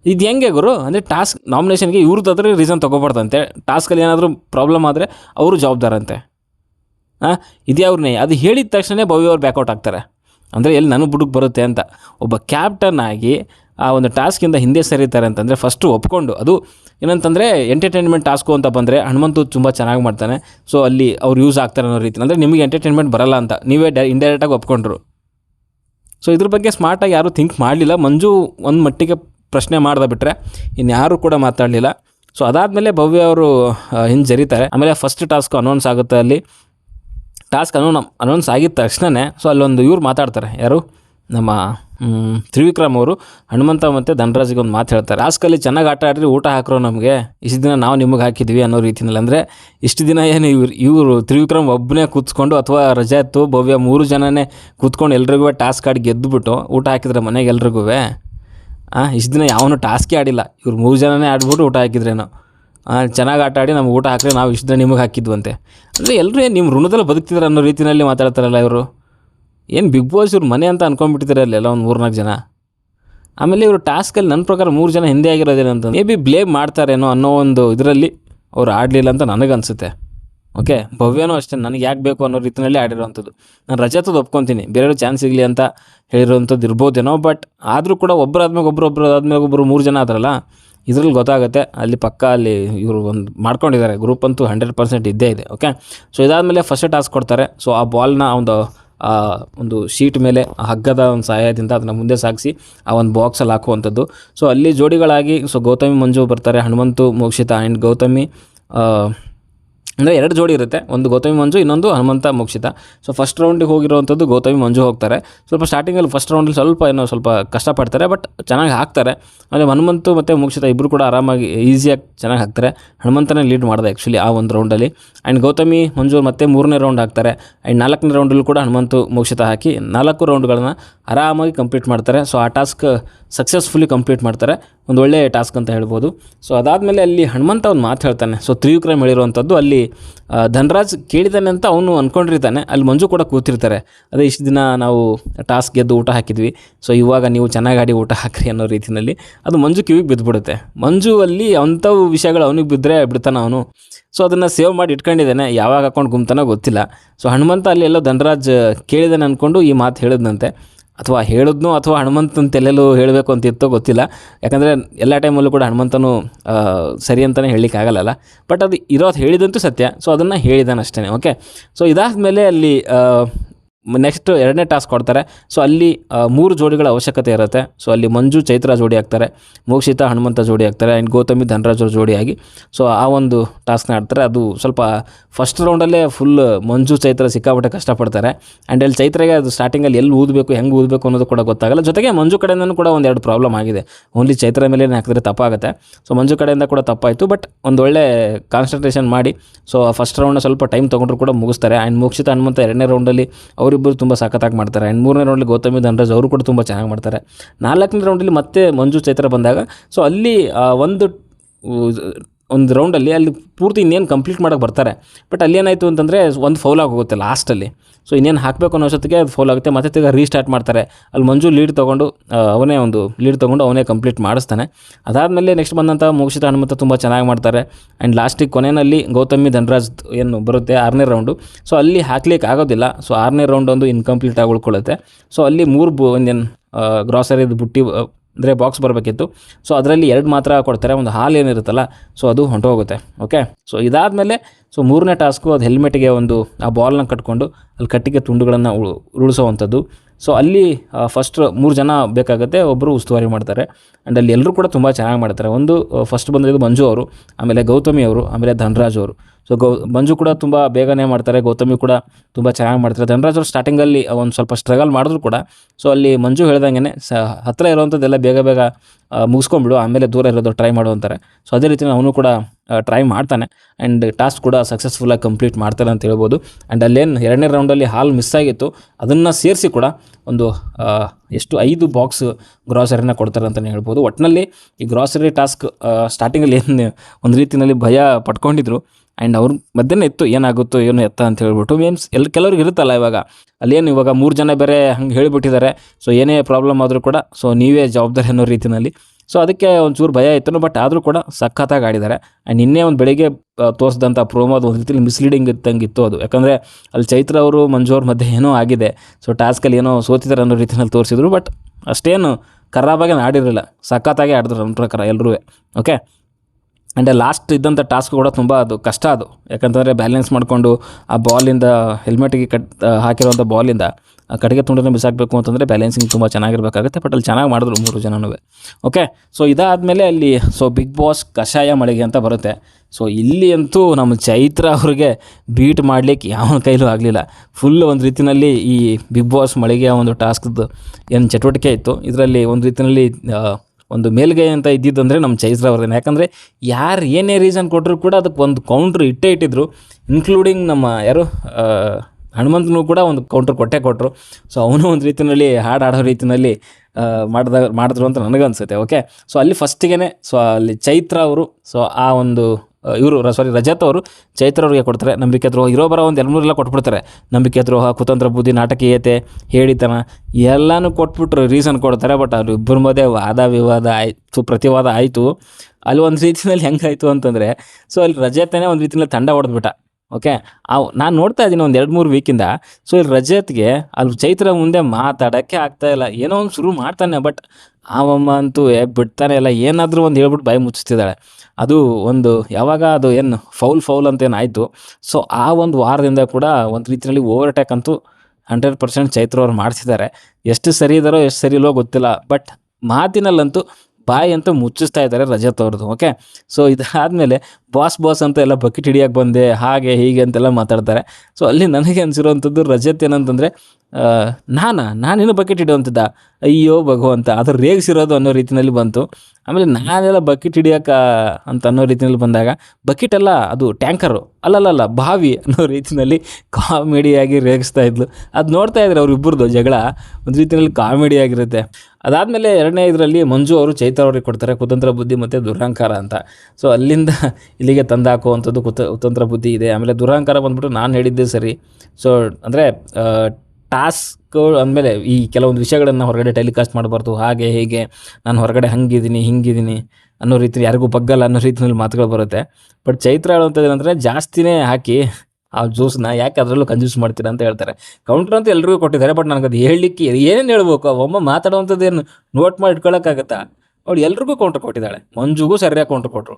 ಇದು ಹೆಂಗೆ ಗುರು? ಅಂದರೆ ಟಾಸ್ಕ್ ನಾಮಿನೇಷನ್ಗೆ ಇವ್ರದ್ದಾದ್ರೆ ರೀಸನ್ ತೊಗೋಬಾರ್ದಂತೆ. ಟಾಸ್ಕಲ್ಲಿ ಏನಾದರೂ ಪ್ರಾಬ್ಲಮ್ ಆದರೆ ಅವರು ಜವಾಬ್ದಾರಂತೆ. ಹಾಂ ಇದೇ ಅವ್ರ ನ್ಯಾಯ. ಅದು ಹೇಳಿದ ತಕ್ಷಣ ಭವ್ಯ ಅವ್ರು ಬ್ಯಾಕೌಟ್ ಆಗ್ತಾರೆ. ಅಂದರೆ ಎಲ್ಲಿ ನನಗೆ ಬುಡಕ್ಕೆ ಬರುತ್ತೆ ಅಂತ. ಒಬ್ಬ ಕ್ಯಾಪ್ಟನ್ ಆಗಿ ಆ ಒಂದು ಟಾಸ್ಕಿಂದ ಹಿಂದೆ ಸರಿತಾರೆ ಅಂತಂದರೆ ಫಸ್ಟು ಒಪ್ಕೊಂಡು. ಅದು ಏನಂತಂದರೆ ಎಂಟರ್ಟೈನ್ಮೆಂಟ್ ಟಾಸ್ಕು ಅಂತ ಬಂದರೆ ಹನುಮಂತು ತುಂಬ ಚೆನ್ನಾಗಿ ಮಾಡ್ತಾನೆ. ಸೊ ಅಲ್ಲಿ ಅವ್ರು ಯೂಸ್ ಆಗ್ತಾರೆ ಅನ್ನೋ ರೀತಿ. ಅಂದರೆ ನಿಮಗೆ ಎಂಟರ್ಟೈನ್ಮೆಂಟ್ ಬರಲ್ಲ ಅಂತ. ನೀವೇ ಡೈ ಇಂಡೈರೆಕ್ಟಾಗಿ ಒಪ್ಕೊಂಡ್ರು. ಸೊ ಇದ್ರ ಬಗ್ಗೆ ಸ್ಮಾರ್ಟಾಗಿ ಯಾರೂ ಥಿಂಕ್ ಮಾಡಲಿಲ್ಲ. ಮಂಜು ಒಂದು ಮಟ್ಟಿಗೆ ಪ್ರಶ್ನೆ ಮಾಡ್ದೆ ಬಿಟ್ಟರೆ ಇನ್ಯಾರೂ ಕೂಡ ಮಾತಾಡಲಿಲ್ಲ. ಸೊ ಅದಾದಮೇಲೆ ಭವ್ಯ ಅವರು ಹಿಂದೆ ಜರಿತಾರೆ. ಆಮೇಲೆ ಫಸ್ಟ್ ಟಾಸ್ಕ್ ಅನೌನ್ಸ್ ಆಗುತ್ತೆ ಅಲ್ಲಿ. ಟಾಸ್ಕ್ ಅನೌನ್ ಅನೌನ್ಸ್ ಆಗಿದ ತಕ್ಷಣವೇ ಸೊ ಅಲ್ಲೊಂದು ಇವ್ರು ಮಾತಾಡ್ತಾರೆ. ಯಾರು? ನಮ್ಮ ತ್ರಿವಿಕ್ರಮ್ ಅವರು. ಹನುಮಂತ ಮತ್ತು ಧನರಾಜ್ಗೆ ಒಂದು ಮಾತು ಹೇಳ್ತಾರೆ. ಟಾಸ್ಕಲ್ಲಿ ಚೆನ್ನಾಗಿ ಆಟ ಆಡ್ರಿ, ಊಟ ಹಾಕ್ರೋ ನಮಗೆ. ಇಷ್ಟು ದಿನ ನಾವು ನಿಮಗೆ ಹಾಕಿದ್ವಿ ಅನ್ನೋ ರೀತಿಯಲ್ಲಿ ಅಂದರೆ, ಇಷ್ಟು ದಿನ ಏನು ಇವ್ರು, ಇವರು, ತ್ರಿವಿಕ್ರಮ್ ಒಬ್ಬನೇ ಕೂತ್ಕೊಂಡು ಅಥವಾ ರಜಾತು ಭವ್ಯ ಮೂರು ಜನನೇ ಕೂತ್ಕೊಂಡು ಎಲ್ರಿಗೂ ಟಾಸ್ಕ್ ಆಡಿ ಗೆದ್ದುಬಿಟ್ಟು ಊಟ ಹಾಕಿದ್ರೆ ಮನೆಗೆ ಎಲ್ರಿಗೂ ಇಷ್ಟು ದಿನ ಯಾವನು ಟಾಸ್ಕೇ ಆಡಿಲ್ಲ. ಇವ್ರು ಮೂರು ಜನನೇ ಆಡ್ಬಿಟ್ಟು ಊಟ ಹಾಕಿದ್ರೇನೋ. ಚೆನ್ನಾಗಿ ಆಟ ಆಡಿ ನಮ್ಗೆ ಊಟ ಹಾಕಿದ್ರೆ ನಾವು ಇಷ್ಟು ದಿನ ನಿಮಗೆ ಹಾಕಿದ್ವಂತೆ. ಅಂದರೆ ಎಲ್ಲರೂ ನಿಮ್ಮ ಋಣದಲ್ಲಿ ಬದುಕ್ತಿದ್ದಾರೆ ಅನ್ನೋ ರೀತಿಯಲ್ಲಿ ಮಾತಾಡ್ತಾರಲ್ಲ ಇವರು. ಏನು ಬಿಗ್ ಬಾಸ್ ಇವ್ರ ಮನೆ ಅಂತ ಅನ್ಕೊಂಡ್ಬಿಟ್ಟಿದ್ದಾರೆ ಅಲ್ಲೆಲ್ಲ ಒಂದು ಮೂರ್ನಾಲ್ಕು ಜನ. ಆಮೇಲೆ ಇವರು ಟಾಸ್ಕಲ್ಲಿ ನನ್ನ ಪ್ರಕಾರ ಮೂರು ಜನ ಹಿಂದೆ ಆಗಿರೋದೇನಂತ ಮೇ ಬಿ ಬ್ಲೇಮ್ ಮಾಡ್ತಾರೇನೋ ಅನ್ನೋ ಒಂದು ಇದರಲ್ಲಿ ಅವ್ರು ಆಡಲಿಲ್ಲ ಅಂತ ನನಗನ್ಸುತ್ತೆ. ಓಕೆ ಭವ್ಯನೂ ಅಷ್ಟೇ. ನನಗೆ ಯಾಕೆ ಬೇಕು ಅನ್ನೋ ರೀತಿಯಲ್ಲಿ ಆಡಿರೋವಂಥದ್ದು. ನಾನು ರಜತದ ಒಪ್ಕೊತೀನಿ. ಬೇರೆಯವ್ರು ಚಾನ್ಸ್ ಸಿಗಲಿ ಅಂತ ಹೇಳಿರೋವಂಥದ್ದು ಇರ್ಬೋದೇನೋ ಬಟ್ ಆದರೂ ಕೂಡ ಒಬ್ಬರು ಆದ್ಮೇಲೆ ಒಬ್ಬರು ಒಬ್ಬರು ಆದ್ಮೇಲೆ ಒಬ್ಬರು ಮೂರು ಜನ ಆದ್ರಲ್ಲ, ಇದರಲ್ಲಿ ಗೊತ್ತಾಗುತ್ತೆ. ಅಲ್ಲಿ ಪಕ್ಕ, ಅಲ್ಲಿ ಇವರು ಒಂದು ಮಾಡ್ಕೊಂಡಿದ್ದಾರೆ. ಗ್ರೂಪ್ ಅಂತೂ ಹಂಡ್ರೆಡ್ ಪರ್ಸೆಂಟ್ ಇದ್ದೇ ಇದೆ. ಓಕೆ ಸೊ ಇದಾದಮೇಲೆ ಫಸ್ಟ್ ಟಾಸ್ಕ್ ಕೊಡ್ತಾರೆ. ಸೊ ಆ ಬಾಲ್ನ ಒಂದು ಒಂದು ಶೀಟ್ ಮೇಲೆ ಹಗ್ಗದ ಒಂದು ಸಹಾಯದಿಂದ ಅದನ್ನು ಮುಂದೆ ಸಾಗಿಸಿ, ಆ ಒಂದು ಬಾಕ್ಸಲ್ಲಿ ಹಾಕುವಂಥದ್ದು. ಸೊ ಅಲ್ಲಿ ಜೋಡಿಗಳಾಗಿ ಸೊ ಗೌತಮಿ, ಮಂಜು ಬರ್ತಾರೆ. ಹನುಮಂತು, ಮೋಕ್ಷಿತ ಆ್ಯಂಡ್ ಗೌತಮಿ ಅಂದರೆ ಎರಡು ಜೋಡಿ ಇರುತ್ತೆ. ಒಂದು ಗೌತಮಿ ಮಂಜು, ಇನ್ನೊಂದು ಹನುಮಂತ ಮೋಕ್ಷಿತ. ಸೊ ಫಸ್ಟ್ ರೌಂಡಿಗೆ ಹೋಗಿರುವಂಥದ್ದು ಗೌತಮಿ ಮಂಜು ಹೋಗ್ತಾರೆ. ಸ್ವಲ್ಪ ಸ್ಟಾರ್ಟಿಂಗಲ್ಲಿ ಫಸ್ಟ್ ರೌಂಡಲ್ಲಿ ಸ್ವಲ್ಪ ಏನೋ ಸ್ವಲ್ಪ ಕಷ್ಟಪಡ್ತಾರೆ ಬಟ್ ಚೆನ್ನಾಗಿ ಹಾಕ್ತಾರೆ. ಅಂದರೆ ಹನುಮಂತು ಮತ್ತು ಮೋಕ್ಷಿತ ಇಬ್ಬರು ಕೂಡ ಆರಾಮಾಗಿ ಈಸಿಯಾಗಿ ಚೆನ್ನಾಗಿ ಹಾಕ್ತಾರೆ. ಹನುಮಂತನೇ ಲೀಡ್ ಮಾಡಿದೆ ಆ್ಯಕ್ಚುಲಿ ಆ ಒಂದು ರೌಂಡಲ್ಲಿ ಆ್ಯಂಡ್ ಗೌತಮಿ ಮಂಜು ಮತ್ತೆ ಮೂರನೇ ರೌಂಡ್ ಹಾಕ್ತಾರೆ. ಆ್ಯಂಡ್ ನಾಲ್ಕನೇ ರೌಂಡಲ್ಲೂ ಕೂಡ ಹನುಮಂತು ಮೋಕ್ಷಿತ ಹಾಕಿ ನಾಲ್ಕು ರೌಂಡ್ಗಳನ್ನ ಆರಾಮಾಗಿ ಕಂಪ್ಲೀಟ್ ಮಾಡ್ತಾರೆ. ಸೊ ಆ ಟಾಸ್ಕ್ ಸಕ್ಸಸ್ಫುಲಿ ಕಂಪ್ಲೀಟ್ ಮಾಡ್ತಾರೆ. ಒಂದು ಒಳ್ಳೆಯ ಟಾಸ್ಕ್ ಅಂತ ಹೇಳ್ಬೋದು. ಸೊ ಅದಾದಮೇಲೆ ಅಲ್ಲಿ ಹನುಮಂತ ಒಂದು ಮಾತು ಹೇಳ್ತಾನೆ. ಸೊ ತ್ರಿವಿಕ್ರಮ್ ಹೇಳಿರುವಂಥದ್ದು ಅಲ್ಲಿ ಧನರಾಜ್ ಕೇಳಿದ್ದಾನೆ ಅಂತ ಅವನು ಅಂದ್ಕೊಂಡಿರ್ತಾನೆ ಅಲ್ಲಿ ಮಂಜು ಕೂಡ ಕೂತಿರ್ತಾರೆ. ಅದೇ ಇಷ್ಟು ದಿನ ನಾವು ಟಾಸ್ಕ್ ಗೆದ್ದು ಊಟ ಹಾಕಿದ್ವಿ. ಸೊ ಇವಾಗ ನೀವು ಚೆನ್ನಾಗಿ ಆಡಿ ಊಟ ಹಾಕ್ರಿ ಅನ್ನೋ ರೀತಿಯಲ್ಲಿ ಅದು ಮಂಜು ಕಿವಿಗೆ ಬಿದ್ದುಬಿಡುತ್ತೆ ಮಂಜು ಅಲ್ಲಿ ಅಂಥವು ವಿಷಯಗಳು ಅವನಿಗೆ ಬಿದ್ದರೆ ಬಿಡ್ತಾನೆ ಅವನು. ಸೊ ಅದನ್ನು ಸೇವ್ ಮಾಡಿ ಇಟ್ಕೊಂಡಿದ್ದಾನೆ. ಯಾವಾಗ ಹಾಕೊಂಡು ಗುಮ್ತಾನೋ ಗೊತ್ತಿಲ್ಲ. ಸೊ ಹನುಮಂತ ಅಲ್ಲಿ ಎಲ್ಲೋ ಧನರಾಜ್ ಕೇಳಿದಾನೆ ಅಂದ್ಕೊಂಡು ಈ ಮಾತು ಹೇಳಿದ್ನಂತೆ. ಅಥವಾ ಹೇಳಿದ್ನೋ ಅಥವಾ ಹನುಮಂತನ ತಲೆಯಲ್ಲೂ ಹೇಳಬೇಕು ಅಂತ ಇತ್ತೋ ಗೊತ್ತಿಲ್ಲ. ಯಾಕಂದರೆ ಎಲ್ಲ ಟೈಮಲ್ಲೂ ಕೂಡ ಹನುಮಂತನು ಸರಿ ಅಂತಲೇ ಹೇಳಲಿಕ್ಕೆ ಆಗಲ್ಲಲ್ಲ. ಬಟ್ ಅದು ಇರೋದು ಹೇಳಿದಂತೂ ಸತ್ಯ. ಸೊ ಅದನ್ನು ಹೇಳಿದಾನೆ ಅಷ್ಟೇ ಓಕೆ ಸೊ ಇದಾದ ಮೇಲೆ ಅಲ್ಲಿ ನೆಕ್ಸ್ಟ್ ಎರಡನೇ ಟಾಸ್ಕ್ ಕೊಡ್ತಾರೆ. ಸೊ ಅಲ್ಲಿ ಮೂರು ಜೋಡಿಗಳ ಅವಶ್ಯಕತೆ ಇರುತ್ತೆ. ಸೊ ಅಲ್ಲಿ ಮಂಜು ಚೈತ್ರ ಜೋಡಿ ಆಗ್ತಾರೆ ಮೋಕ್ಷಿತ ಹನುಮಂತ ಜೋಡಿ ಆಗ್ತಾರೆ ಆ್ಯಂಡ್ ಗೌತಮಿ ಧನರಾಜ್ ಅವ್ರ ಜೋಡಿಯಾಗಿ ಸೊ ಆ ಒಂದು ಟಾಸ್ಕ್ನ ಆಡ್ತಾರೆ ಅದು ಸ್ವಲ್ಪ ಫಸ್ಟ್ ರೌಂಡಲ್ಲೇ ಫುಲ್ ಮಂಜು ಚೈತ್ರ ಸಿಕ್ಕಾಪಟ್ಟೆ ಕಷ್ಟಪಡ್ತಾರೆ. ಆ್ಯಂಡ್ ಅಲ್ಲಿ ಚೈತ್ರೆಗೆ ಅದು ಸ್ಟಾರ್ಟಿಂಗಲ್ಲಿ ಎಲ್ಲಿ ಊದಬೇಕು, ಹೆಂಗೆ ಊದಬೇಕು ಅನ್ನೋದು ಕೂಡ ಗೊತ್ತಾಗಲ್ಲ. ಜೊತೆಗೆ ಮಂಜು ಕಡೆಯಿಂದನೂ ಕೂಡ ಒಂದೆರಡು ಪ್ರಾಬ್ಲಮ್ ಆಗಿದೆ. ಓನ್ಲಿ ಚೈತ್ರ ಮೇಲೆ ಹಾಕಿದ್ರೆ ತಪ್ಪಾಗುತ್ತೆ. ಸೊ ಮಂಜು ಕಡೆಯಿಂದ ಕೂಡ ತಪ್ಪಾಯಿತು. ಬಟ್ ಒಂದೊಳ್ಳೆ ಕಾನ್ಸಂಟ್ರೇಷನ್ ಮಾಡಿ. ಸೊ ಫಸ್ಟ್ ರೌಂಡ್ ಸ್ವಲ್ಪ ಟೈಮ್ ತೊಗೊಂಡ್ರು ಕೂಡ ಮುಗಿಸ್ತಾರೆ. ಆ್ಯಂಡ್ ಮೋಕ್ಷಿತ ಹನುಮಂತ ಎರಡನೇ ರೌಂಡಲ್ಲಿ ಅವರಿಬ್ಬರು ತುಂಬ ಸಖತ್ತಾಗಿ ಮಾಡ್ತಾರೆ. ಆ್ಯಂಡ್ ಮೂರನೇ ರೌಂಡಲ್ಲಿ ಗೌತಮಿ ಧನರಾಜ್ ಅವರು ಕೂಡ ತುಂಬ ಚೆನ್ನಾಗಿ ಮಾಡ್ತಾರೆ. ನಾಲ್ಕನೇ ರೌಂಡಲ್ಲಿ ಮತ್ತೆ ಮಂಜು ಚೈತ್ರ ಬಂದಾಗ ಸೊ ಅಲ್ಲಿ ಒಂದು ಒಂದು ರೌಂಡಲ್ಲಿ ಅಲ್ಲಿ ಪೂರ್ತಿ ಇನ್ನೇನು ಕಂಪ್ಲೀಟ್ ಮಾಡೋಕೆ ಬರ್ತಾರೆ. ಬಟ್ ಅಲ್ಲಿ ಏನಾಯಿತು ಅಂತಂದರೆ ಒಂದು ಫೌಲ್ ಆಗೋಗುತ್ತೆ ಲಾಸ್ಟಲ್ಲಿ ಸೊ ಇನ್ನೇನು ಹಾಕಬೇಕು ಅನ್ನೋ ಅಷ್ಟೊತ್ತಿಗೆ ಅದು ಫೌಲ್ ಆಗುತ್ತೆ, ಮತ್ತೆ ತಿರ್ಗಿ ರೀಸ್ಟಾರ್ಟ್ ಮಾಡ್ತಾರೆ. ಅಲ್ಲಿ ಮಂಜು ಲೀಡ್ ತೊಗೊಂಡು ಅವನೇ ಒಂದು ಲೀಡ್ ತೊಗೊಂಡು ಅವನೇ ಕಂಪ್ಲೀಟ್ ಮಾಡಿಸ್ತಾನೆ. ಅದಾದಮೇಲೆ ನೆಕ್ಸ್ಟ್ ಬಂದಂಥ ಮೋಕ್ಷಿತ ಹನುಮಂತ ತುಂಬ ಚೆನ್ನಾಗಿ ಮಾಡ್ತಾರೆ. ಆ್ಯಂಡ್ ಲಾಸ್ಟಿಗೆ ಕೊನೆಯಲ್ಲಿ ಗೌತಮಿ ಧನರಾಜ್ ಏನು ಬರುತ್ತೆ ಆರನೇ ರೌಂಡು ಸೊ ಅಲ್ಲಿ ಹಾಕ್ಲಿಕ್ಕೆ ಆಗೋದಿಲ್ಲ. ಸೊ ಆರನೇ ರೌಂಡ್ ಒಂದು ಇನ್ಕಂಪ್ಲೀಟ್ ಆಗಿ ಉಳ್ಕೊಳ್ಳುತ್ತೆ. ಸೊ ಅಲ್ಲಿ ಮೂರು ಬು ಒಂದೇನು ಗ್ರಾಸರಿದು ಬುಟ್ಟಿ ಅಂದರೆ ಬಾಕ್ಸ್ ಬರಬೇಕಿತ್ತು. ಸೊ ಅದರಲ್ಲಿ ಎರಡು ಮಾತ್ರ ಕೊಡ್ತಾರೆ. ಒಂದು ಹಾಲು ಏನಿರುತ್ತಲ್ಲ ಸೊ ಅದು ಹೊಂಟೋಗುತ್ತೆ. ಓಕೆ ಸೊ ಇದಾದಮೇಲೆ ಸೊ ಮೂರನೇ ಟಾಸ್ಕು ಅದು ಹೆಲ್ಮೆಟ್ಗೆ ಒಂದು, ಆ ಬಾಲ್ನ ಕಟ್ಕೊಂಡು ಅಲ್ಲಿ ಕಟ್ಟಿಗೆ ತುಂಡುಗಳನ್ನು ಉರುಳಿಸೋವಂಥದ್ದು. ಸೊ ಅಲ್ಲಿ ಫಸ್ಟ್ ಮೂರು ಜನ ಬೇಕಾಗುತ್ತೆ ಒಬ್ಬರು ಉಸ್ತುವಾರಿ ಮಾಡ್ತಾರೆ. ಆ್ಯಂಡ್ ಅಲ್ಲಿ ಎಲ್ಲರೂ ಕೂಡ ತುಂಬ ಚೆನ್ನಾಗಿ ಮಾಡ್ತಾರೆ. ಒಂದು ಫಸ್ಟ್ ಬಂದಿದ್ದು ಮಂಜು ಅವರು, ಆಮೇಲೆ ಗೌತಮಿ ಅವರು, ಆಮೇಲೆ ಧನರಾಜ್ ಅವರು. ಸೊ ಗೌ, ಮಂಜು ಕೂಡ ತುಂಬ ಬೇಗನೆ ಮಾಡ್ತಾರೆ, ಗೌತಮಿ ಕೂಡ ತುಂಬ ಚೆನ್ನಾಗಿ ಮಾಡ್ತಾರೆ. ಧನರಾಜ್ ಅವರು ಸ್ಟಾರ್ಟಿಂಗಲ್ಲಿ ಒಂದು ಸ್ವಲ್ಪ ಸ್ಟ್ರಗಲ್ ಮಾಡಿದ್ರು ಕೂಡ. ಸೊ ಅಲ್ಲಿ ಮಂಜು ಹೇಳ್ದಂಗೆ ಸ ಹತ್ತಿರ ಇರೋವಂಥದ್ದೆಲ್ಲ ಬೇಗ ಬೇಗ ಮುಗಿಸ್ಕೊಂಬಿಡು ಆಮೇಲೆ ದೂರ ಇರೋದು ಟ್ರೈ ಮಾಡು ಅಂತಾರೆ. ಸೊ ಅದೇ ರೀತಿ ಅವನು ಕೂಡ ಟ್ರೈ ಮಾಡ್ತಾನೆ. ಆ್ಯಂಡ್ ಟಾಸ್ಕ್ ಕೂಡ ಸಕ್ಸಸ್ಫುಲ್ಲಾಗಿ ಕಂಪ್ಲೀಟ್ ಮಾಡ್ತಾರೆ ಅಂತ ಹೇಳ್ಬೋದು. ಆ್ಯಂಡ್ ಅಲ್ಲೇನು ಎರಡನೇ ರೌಂಡಲ್ಲಿ ಹಾಲ್ ಮಿಸ್ ಆಗಿತ್ತು. ಅದನ್ನು ಸೇರಿಸಿ ಕೂಡ ಒಂದು ಎಷ್ಟು ಐದು ಬಾಕ್ಸ್ ಗ್ರಾಸರಿನ ಕೊಡ್ತಾರೆ ಅಂತಲೇ ಹೇಳ್ಬೋದು. ಒಟ್ಟಿನಲ್ಲಿ ಈ ಗ್ರಾಸರಿ ಟಾಸ್ಕ್ ಸ್ಟಾರ್ಟಿಂಗಲ್ಲಿ ಏನು ಒಂದು ರೀತಿಯಲ್ಲಿ ಭಯ ಪಟ್ಕೊಂಡಿದ್ರು. ಆ್ಯಂಡ್ ಅವ್ರ ಮಧ್ಯೆ ಇತ್ತು, ಏನಾಗುತ್ತೋ, ಏನು ಎತ್ತ ಅಂತ ಹೇಳ್ಬಿಟ್ಟು ಮೀನ್ಸ್ ಎಲ್ಲ ಕೆಲವ್ರಿಗೆ ಇರುತ್ತಲ್ಲ ಇವಾಗ. ಅಲ್ಲೇನು ಇವಾಗ ಮೂರು ಜನ ಬೇರೆ ಹಂಗೆ ಹೇಳಿಬಿಟ್ಟಿದ್ದಾರೆ. ಸೊ ಏನೇ ಪ್ರಾಬ್ಲಮ್ ಆದರೂ ಕೂಡ ಸೊ ನೀವೇ ಜವಾಬ್ದಾರಿ ಅನ್ನೋ ರೀತಿಯಲ್ಲಿ ಸೊ ಅದಕ್ಕೆ ಒಂಚೂರು ಭಯ ಇತ್ತು ಬಟ್ ಆದರೂ ಕೂಡ ಸಖತ್ತಾಗಿ ಆಡಿದ್ದಾರೆ. ಆ್ಯಂಡ್ ಇನ್ನೇ ಒಂದು ಬೆಳಿಗ್ಗೆ ತೋರಿಸಿದಂಥ ಪ್ರೋಮೋ ಅದು ಒಂದು ರೀತಿಯಲ್ಲಿ ಮಿಸ್ಲೀಡಿಂಗ್ ಇದ್ದಂಗೆ ಇತ್ತು ಅದು. ಯಾಕಂದರೆ ಅಲ್ಲಿ ಚೈತ್ರ ಅವರು, ಮಂಜು ಮಧ್ಯೆ ಏನೋ ಆಗಿದೆ. ಸೊ ಟಾಸ್ಕಲ್ಲಿ ಏನೋ ಸೋತಿದ್ದಾರೆ ಅನ್ನೋ ರೀತಿಯಲ್ಲಿ ತೋರಿಸಿದ್ರು ಬಟ್ ಅಷ್ಟೇನು ಖರಾಬಾಗಿ ಆಡಿರಲಿಲ್ಲ. ಸಖತ್ತಾಗಿ ಆಡಿದ್ರು ನನ್ನ ಪ್ರಕಾರ ಎಲ್ಲರೂ ಓಕೆ ಆ್ಯಂಡ್ ಲಾಸ್ಟ್ ಇದ್ದಂಥ ಟಾಸ್ಕ್ ಕೂಡ ತುಂಬ ಅದು, ಕಷ್ಟ ಅದು. ಯಾಕಂತಂದರೆ ಬ್ಯಾಲೆನ್ಸ್ ಮಾಡಿಕೊಂಡು ಆ ಬಾಲಿಂದ ಹೆಲ್ಮೆಟ್ಗೆ ಕಟ್ ಹಾಕಿರುವಂಥ ಬಾಲಿಂದ ಆ ಕಡೆಗೆ ತುಂಡನ್ನು ಬಿಸಾಕಬೇಕು ಅಂತಂದರೆ ಬ್ಯಾಲೆನ್ಸಿಂಗ್ ತುಂಬ ಚೆನ್ನಾಗಿರ್ಬೇಕಾಗುತ್ತೆ ಬಟ್ ಅಲ್ಲಿ ಚೆನ್ನಾಗಿ ಮಾಡಿದ್ರು ಮೂರು ಜನನೂ ಓಕೆ ಸೊ ಇದಾದಮೇಲೆ ಅಲ್ಲಿ ಸೊ ಬಿಗ್ ಬಾಸ್ ಕಷಾಯ ಮಳಿಗೆ ಅಂತ ಬರುತ್ತೆ. ಸೊ ಇಲ್ಲಿ ಅಂತೂ ನಮ್ಮ ಚೈತ್ರ ಅವ್ರಿಗೆ ಬೀಟ್ ಮಾಡಲಿಕ್ಕೆ ಯಾವ ಕೈಲೂ ಆಗಲಿಲ್ಲ. ಫುಲ್ ಒಂದು ರೀತಿಯಲ್ಲಿ ಈ ಬಿಗ್ ಬಾಸ್ ಮಳಿಗೆಯ ಒಂದು ಟಾಸ್ಕ್ದು ಏನು ಚಟುವಟಿಕೆ ಇತ್ತು. ಇದರಲ್ಲಿ ಒಂದು ರೀತಿಯಲ್ಲಿ ಒಂದು ಮೇಲ್ಗೈ ಅಂತ ಇದ್ದಿದ್ದು ಅಂದರೆ ನಮ್ಮ ಚೈತ್ರ ಅವ್ರದ್ದೇನೆ ಯಾಕಂದರೆ ಯಾರು ಏನೇ ರೀಸನ್ ಕೊಟ್ಟರು ಕೂಡ ಅದಕ್ಕೆ ಒಂದು ಕೌಂಟ್ರ್ ಇಟ್ಟೇ ಇಟ್ಟಿದ್ರು ಇನ್ಕ್ಲೂಡಿಂಗ್ ನಮ್ಮ ಯಾರು ಹನುಮಂತನೂ ಕೂಡ ಒಂದು ಕೌಂಟ್ರ್ ಕೊಟ್ಟೇ ಕೊಟ್ಟರು ಸೊ ಅವನು ಒಂದು ರೀತಿಯಲ್ಲಿ ಹಾಡು ಆಡೋ ರೀತಿಯಲ್ಲಿ ಮಾಡಿದ, ಮಾಡಿದ್ರು ಅಂತ ನನಗನ್ಸುತ್ತೆ ಓಕೆ ಸೊ ಅಲ್ಲಿ ಫಸ್ಟಿಗೆ ಸೊ ಅಲ್ಲಿ ಚೈತ್ರ ಅವರು ಸೊ ಆ ಒಂದು ಇವರು ಸಾರಿ ರಜತ್ ಅವರು ಚೈತ್ರ ಅವರಿಗೆ ಕೊಡ್ತಾರೆ. ನಂಬಿಕೆ ದ್ರೋಹ ಇರೋ ಬರೋ ಒಂದು ಎರಡು ಮೂರೆಲ್ಲ ಕೊಟ್ಬಿಡ್ತಾರೆ. ನಂಬಿಕೆ ದ್ರೋಹ, ಕುತಂತ್ರ ಬುದ್ಧಿ, ನಾಟಕೀಯತೆ, ಹೇಳಿತನ ಎಲ್ಲನೂ ಕೊಟ್ಬಿಟ್ರು ರೀಸನ್ ಕೊಡ್ತಾರೆ. ಬಟ್ ಅವ್ರು ಇಬ್ಬರ ಮಧ್ಯೆ ವಾದ ವಿವಾದ ಆಯಿತು, ಪ್ರತಿವಾದ ಆಯಿತು. ಅಲ್ಲಿ ಒಂದು ರೀತಿಯಲ್ಲಿ ಹೆಂಗಾಯಿತು ಅಂತಂದರೆ ಸೊ ಅಲ್ಲಿ ರಜತನೇ ಒಂದು ರೀತಿಯಲ್ಲಿ ತಂಡ ಹೊಡೆದ್ಬಿಟ್ಟ. ಓಕೆ ನಾನು ನೋಡ್ತಾ ಇದ್ದೀನಿ ಒಂದು ಎರಡು ಮೂರು ವೀಕಿಂದ ಸೊ ಇಲ್ಲಿ ರಜತ್ಗೆ ಅಲ್ಲಿ ಚೈತ್ರ ಮುಂದೆ ಮಾತಾಡೋಕ್ಕೆ ಆಗ್ತಾ ಇಲ್ಲ. ಏನೋ ಒಂದು ಶುರು ಮಾಡ್ತಾನೆ ಬಟ್ ಅವಮ್ಮ ಅಂತೂ ಬಿಡ್ತಾನೆ ಇಲ್ಲ. ಏನಾದರೂ ಒಂದು ಹೇಳ್ಬಿಟ್ಟು ಬಾಯಿ ಮುಚ್ಚಿಸ್ತಿದ್ದಾಳೆ. ಅದು ಒಂದು ಯಾವಾಗ ಅದು ಏನು ಫೌಲ್ ಫೌಲ್ ಅಂತ ಏನಾಯಿತು ಸೊ ಆ ಒಂದು ವಾರದಿಂದ ಕೂಡ ಒಂದು ರೀತಿಯಲ್ಲಿ ಓವರ್ಟೇಕ್ ಅಂತೂ ಹಂಡ್ರೆಡ್ ಪರ್ಸೆಂಟ್ ಚೈತ್ರ ಅವ್ರು ಮಾಡಿಸಿದ್ದಾರೆ. ಎಷ್ಟು ಸರಿ ಇದ್ದಾರೋ ಎಷ್ಟು ಸರಿ ಇಲ್ಲೋ ಗೊತ್ತಿಲ್ಲ. ಬಟ್ ಮಾತಿನಲ್ಲಂತೂ ಬಾಯಿ ಅಂತೂ ಮುಚ್ಚಿಸ್ತಾ ಇದ್ದಾರೆ ರಜತ್ ಅವ್ರದ್ದು ಓಕೆ ಸೊ ಇದಾದಮೇಲೆ ಬಾಸ್ ಬಾಸ್ ಅಂತ ಎಲ್ಲ ಬಕೆಟ್ ಹಿಡಿಯಕ್ಕೆ ಬಂದೆ, ಹಾಗೆ ಹೀಗೆ ಅಂತೆಲ್ಲ ಮಾತಾಡ್ತಾರೆ. ಸೊ ಅಲ್ಲಿ ನನಗೆ ಅನಿಸಿರುವಂಥದ್ದು ರಜತ್ ಏನಂತಂದರೆ ನಾನಾ, ನಾನೇನು ಬಕೆಟ್ ಹಿಡಿಯುವಂಥದ್ದ ಅಯ್ಯೋ ಭಗವಂತ, ಅದು ರೇಗಿಸಿರೋದು ಅನ್ನೋ ರೀತಿಯಲ್ಲಿ ಬಂತು. ಆಮೇಲೆ ನಾನೆಲ್ಲ ಬಕೆಟ್ ಹಿಡಿಯೋಕೆ ಅಂತ ಅನ್ನೋ ರೀತಿಯಲ್ಲಿ ಬಂದಾಗ, ಬಕೆಟ್ ಅಲ್ಲ, ಅದು ಟ್ಯಾಂಕರು ಅಲ್ಲಲ್ಲ ಬಾವಿ ಅನ್ನೋ ರೀತಿಯಲ್ಲಿ ಕಾಮಿಡಿಯಾಗಿ ರೇಗಿಸ್ತಾ ಇದ್ಲು. ಅದು ನೋಡ್ತಾ ಇದ್ರೆ ಅವ್ರಿಬ್ಬರದು ಜಗಳ, ಒಂದು ರೀತಿಯಲ್ಲಿ ಕಾಮಿಡಿ ಆಗಿರುತ್ತೆ. ಅದಾದಮೇಲೆ ಎರಡನೇ ಇದರಲ್ಲಿ ಮಂಜು ಅವರು ಚೈತ್ರ ಅವ್ರಿಗೆ ಕೊಡ್ತಾರೆ, ಕುತಂತ್ರ ಬುದ್ಧಿ ಮತ್ತು ದುರಹಂಕಾರ ಅಂತ. ಸೊ ಅಲ್ಲಿಂದ ಇಲ್ಲಿಗೆ ತಂದು ಹಾಕುವಂಥದ್ದು ಕುತ, ಕುತಂತ್ರ ಬುದ್ಧಿ ಇದೆ. ಆಮೇಲೆ ದುರಹಂಕಾರ ಬಂದ್ಬಿಟ್ಟು ನಾನು ಹೇಳಿದ್ದೆ ಸರಿ. ಸೊ ಅಂದರೆ ಟಾಸ್ಕ್ ಅಂದಮೇಲೆ ಈ ಕೆಲವೊಂದು ವಿಷಯಗಳನ್ನು ಹೊರಗಡೆ ಟೆಲಿಕಾಸ್ಟ್ ಮಾಡಬಾರ್ದು. ಹಾಗೆ, ಹೀಗೆ, ನಾನು ಹೊರಗಡೆ ಹಂಗಿದ್ದೀನಿ, ಹಿಂಗಿದ್ದೀನಿ ಅನ್ನೋ ರೀತಿ ಯಾರಿಗೂ ಬಗ್ಗಲ್ಲ ಅನ್ನೋ ರೀತಿಯಲ್ಲಿ ಮಾತುಗಳು ಬರುತ್ತೆ. ಬಟ್ ಚೈತ್ರ ಹೇಳುವಂಥದ್ದು ಏನಂದರೆ, ಜಾಸ್ತಿನೇ ಹಾಕಿ ಆ ಜ್ಯೂಸ್ನ ಯಾಕೆ ಅದರಲ್ಲೂ ಕನ್ಸ್ಯೂಸ್ ಮಾಡ್ತೀರಾ ಅಂತ ಹೇಳ್ತಾರೆ. ಕೌಂಟರ್ ಅಂತ ಎಲ್ರಿಗೂ ಕೊಟ್ಟಿದ್ದಾರೆ ಬಟ್ ನನಗೆ ಅದು ಹೇಳಲಿಕ್ಕೆ ಏನೇನು ಹೇಳ್ಬೇಕು? ಒಮ್ಮೆ ಮಾತಾಡುವಂಥದ್ದು ಏನು? ನೋಟ್ ಮಾಡಿ ಇಟ್ಕೊಳ್ಳೋಕ್ಕಾಗತ್ತಾ ಅವಳು ಎಲ್ರಿಗೂ ಕೌಂಟ್ರ್ ಕೊಟ್ಟಿದ್ದಾಳೆ. ಮಂಜುಗೂ ಸರಿಯಾಗಿ ಕೌಂಟ್ರ್. ಕೊಟ್ಟರು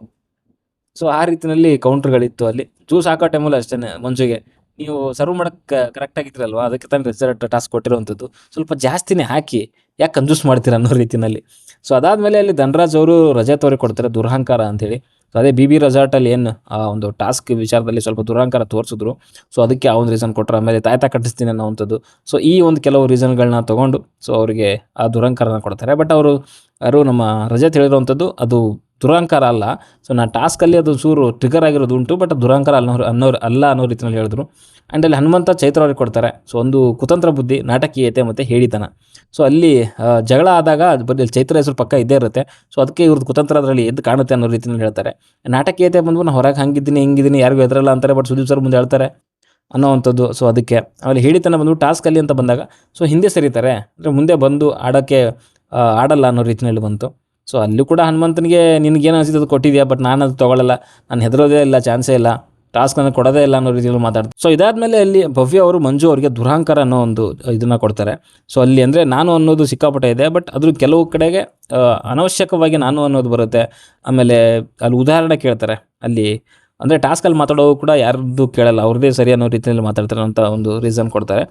ಸೊ ಆ ರೀತಿಯಲ್ಲಿ ಕೌಂಟ್ರ್ಗಳಿತ್ತು ಅಲ್ಲಿ. ಜ್ಯೂಸ್ ಹಾಕೋ ಟೈಮಲ್ಲಿ ಅಷ್ಟೇ, ಮಂಜುಗೆ. ನೀವು ಸರ್ವ್ ಮಾಡೋಕ್ಕೆ ಕರೆಕ್ಟಾಗಿದ್ರಲ್ವಾ ಅದಕ್ಕೆ ತಾನು ರೆಸ್ಟೋರೆಂಟ್ ಟಾಸ್ಕ್ ಕೊಟ್ಟಿರುವಂಥದ್ದು. ಸ್ವಲ್ಪ ಜಾಸ್ತಿನೇ ಹಾಕಿ, ಯಾಕೆ ಕಂಜೂಸ್ ಮಾಡ್ತೀರ ಅನ್ನೋ ರೀತಿಯಲ್ಲಿ ಸೊ ಅದಾದಮೇಲೆ ಅಲ್ಲಿ ಧನರಾಜ್ ಅವರು ರಜೆ ತೋರಿ ಕೊಡ್ತಾರೆ, ದುರಹಂಕಾರ ಅಂತೇಳಿ ಸೊ ಅದೇ ಬಿ ಬಿ ರೆಸಾರ್ಟಲ್ಲಿ ಏನು, ಆ ಒಂದು ಟಾಸ್ಕ್ ವಿಚಾರದಲ್ಲಿ ಸ್ವಲ್ಪ ದುರಹಂಕಾರ ತೋರಿಸಿದ್ರು. ಸೊ ಅದಕ್ಕೆ ಆ ಒಂದು ರೀಸನ್ ಕೊಟ್ಟರು ಆಮೇಲೆ ತಾಯ್ತಾ ಕಟ್ಟಿಸ್ತೀನಿ ಅನ್ನೋವಂಥದ್ದು. ಸೊ ಈ ಒಂದು ಕೆಲವು ರೀಸನ್ಗಳನ್ನ ತೊಗೊಂಡು ಸೊ ಅವರಿಗೆ ಆ ದುರಹಂಕಾರನ ಕೊಡ್ತಾರೆ. ಬಟ್ ಅವರು, ಯಾರು ನಮ್ಮ ರಜೆ ತಿಳಿದಿರುವಂಥದ್ದು ಅದು ದುರಹಂಕಾರ ಅಲ್ಲ. ಸೊ ನಾನು ಟಾಸ್ಕಲ್ಲಿ ಅದು ಚೂರು ಟ್ರಿಗರ್ ಆಗಿರೋದು ಉಂಟು ಬಟ್ ದುರಾಂಕಾರ ಅನ್ನೋರು ಅನ್ನೋರು ಅಲ್ಲ ಅನ್ನೋ ರೀತಿಯಲ್ಲಿ ಹೇಳಿದ್ರು. ಆ್ಯಂಡ್ ಅಲ್ಲಿ ಹನುಮಂತ ಚೈತ್ರ ಅವ್ರಿಗೆ ಕೊಡ್ತಾರೆ. ಸೊ ಒಂದು ಕುತಂತ್ರ ಬುದ್ಧಿ, ನಾಟಕೀಯತೆ ಮತ್ತು ಹೇಳಿತನ. ಸೊ ಅಲ್ಲಿ ಜಗಳ ಆದಾಗ ಬರೀ ಚೈತ್ರ ಹೆಸರು ಪಕ್ಕ ಇದ್ದೇ ಇರುತ್ತೆ. ಸೊ ಅದಕ್ಕೆ ಇವ್ರದ್ದು ಕುತಂತ್ರ ಅದರಲ್ಲಿ ಎದ್ದು ಕಾಣುತ್ತೆ ಅನ್ನೋ ರೀತಿಯಲ್ಲಿ ಹೇಳ್ತಾರೆ. ನಾಟಕೀಯತೆ ಬಂದು ನಾನು ಹೊರಗೆ ಹಂಗಿದ್ದೀನಿ, ಹಿಂಗಿದ್ದೀನಿ, ಯಾರಿಗೂ ಎದುರಲ್ಲ ಅಂತಾರೆ ಬಟ್ ಸುದೀಪ್ ಸರ್ ಮುಂದೆ ಹೇಳ್ತಾರೆ ಅನ್ನೋವಂಥದ್ದು ಸೊ ಅದಕ್ಕೆ ಆಮೇಲೆ ಹೇಳಿತನ ಬಂದು ಟಾಸ್ಕಲ್ಲಿ ಅಂತ ಬಂದಾಗ ಸೊ ಹಿಂದೆ ಸರಿತಾರೆ. ಅಂದರೆ ಮುಂದೆ ಬಂದು ಆಡೋಕ್ಕೆ ಆಡಲ್ಲ ಅನ್ನೋ ರೀತಿಯಲ್ಲಿ ಬಂತು. ಸೊ ಅಲ್ಲೂ ಕೂಡ ಹನುಮಂತನಿಗೆ ನಿನಗೇನು ಅನಿಸಿದ್ದು ಅದು ಕೊಟ್ಟಿದ್ಯಾ? ಬಟ್ ನಾನು ಅದು ತೊಗೊಳ್ಳಲ್ಲ ನಾನು ಹೆದರೋದೇ ಇಲ್ಲ, ಚಾನ್ಸೇ ಇಲ್ಲ. ಟಾಸ್ಕ್ ನನಗೆ ಕೊಡೋದೇ ಇಲ್ಲ ಅನ್ನೋ ರೀತಿಯಲ್ಲಿ ಮಾತಾಡ್ತಾರೆ ಸೊ ಇದಾದಮೇಲೆ ಅಲ್ಲಿ ಭವ್ಯ ಅವರು ಮಂಜು ಅವರಿಗೆ ದುರಹಂಕಾರ ಅನ್ನೋ ಒಂದು ಇದನ್ನು ಕೊಡ್ತಾರೆ. ಸೊ ಅಲ್ಲಿ ಅಂದರೆ ನಾನು ಅನ್ನೋದು ಸಿಕ್ಕಾಪಟ್ಟೆ ಇದೆ ಬಟ್ ಅದ್ರ ಕೆಲವು ಕಡೆಗೆ ಅನವಶ್ಯಕವಾಗಿ ನಾನು ಅನ್ನೋದು ಬರುತ್ತೆ. ಆಮೇಲೆ ಅಲ್ಲಿ ಉದಾಹರಣೆ ಕೇಳ್ತಾರೆ. ಅಲ್ಲಿ ಅಂದರೆ ಟಾಸ್ಕಲ್ಲಿ ಮಾತಾಡೋ ಕೂಡ ಯಾರ್ದು ಕೇಳಲ್ಲ, ಅವ್ರದೇ ಸರಿ ಅನ್ನೋ ರೀತಿಯಲ್ಲಿ ಮಾತಾಡ್ತಾರೆ ಅಂತ ಒಂದು ರೀಸನ್ ಕೊಡ್ತಾರೆ.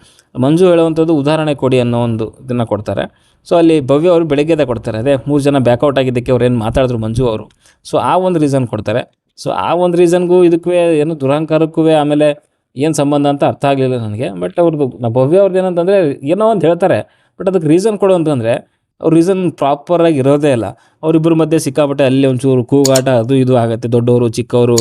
ಮಂಜು ಹೇಳುವಂಥದ್ದು ಉದಾಹರಣೆ ಕೊಡಿ ಅನ್ನೋ ಒಂದು ಇದನ್ನು ಕೊಡ್ತಾರೆ. ಸೊ ಅಲ್ಲಿ ಭವ್ಯ ಅವರು ಬೆಳಗ್ಗೆದೇ ಕೊಡ್ತಾರೆ. ಅದೇ ಮೂರು ಜನ ಬ್ಯಾಕೌಟ್ ಆಗಿದ್ದಕ್ಕೆ ಅವ್ರು ಏನು ಮಾತಾಡಿದ್ರು ಮಂಜು ಅವರು. ಸೊ ಆ ಒಂದು ರೀಸನ್ ಕೊಡ್ತಾರೆ. ಸೊ ಆ ಒಂದು ರೀಸನ್ಗೂ ಇದಕ್ಕೂ ಏನು ದುರಹಂಕಾರಕ್ಕೂ ಆಮೇಲೆ ಏನು ಸಂಬಂಧ ಅಂತ ಅರ್ಥ ಆಗಲಿಲ್ಲ ನನಗೆ. ಬಟ್ ಅವ್ರದ್ದು ಭವ್ಯ ಅವ್ರದ್ದು ಏನಂತಂದರೆ ಏನೋ ಒಂದು ಹೇಳ್ತಾರೆ. ಬಟ್ ಅದಕ್ಕೆ ರೀಸನ್ ಕೊಡು ಅಂತಂದರೆ ಅವ್ರ ರೀಸನ್ ಪ್ರಾಪರಾಗಿ ಇರೋದೇ ಇಲ್ಲ. ಅವರಿಬ್ಬರ ಮಧ್ಯೆ ಸಿಕ್ಕಾಪಟ್ಟೆ ಅಲ್ಲಿ ಒಂಚೂರು ಕೂಗಾಟ ಅದು ಇದು ಆಗುತ್ತೆ. ದೊಡ್ಡವರು ಚಿಕ್ಕವರು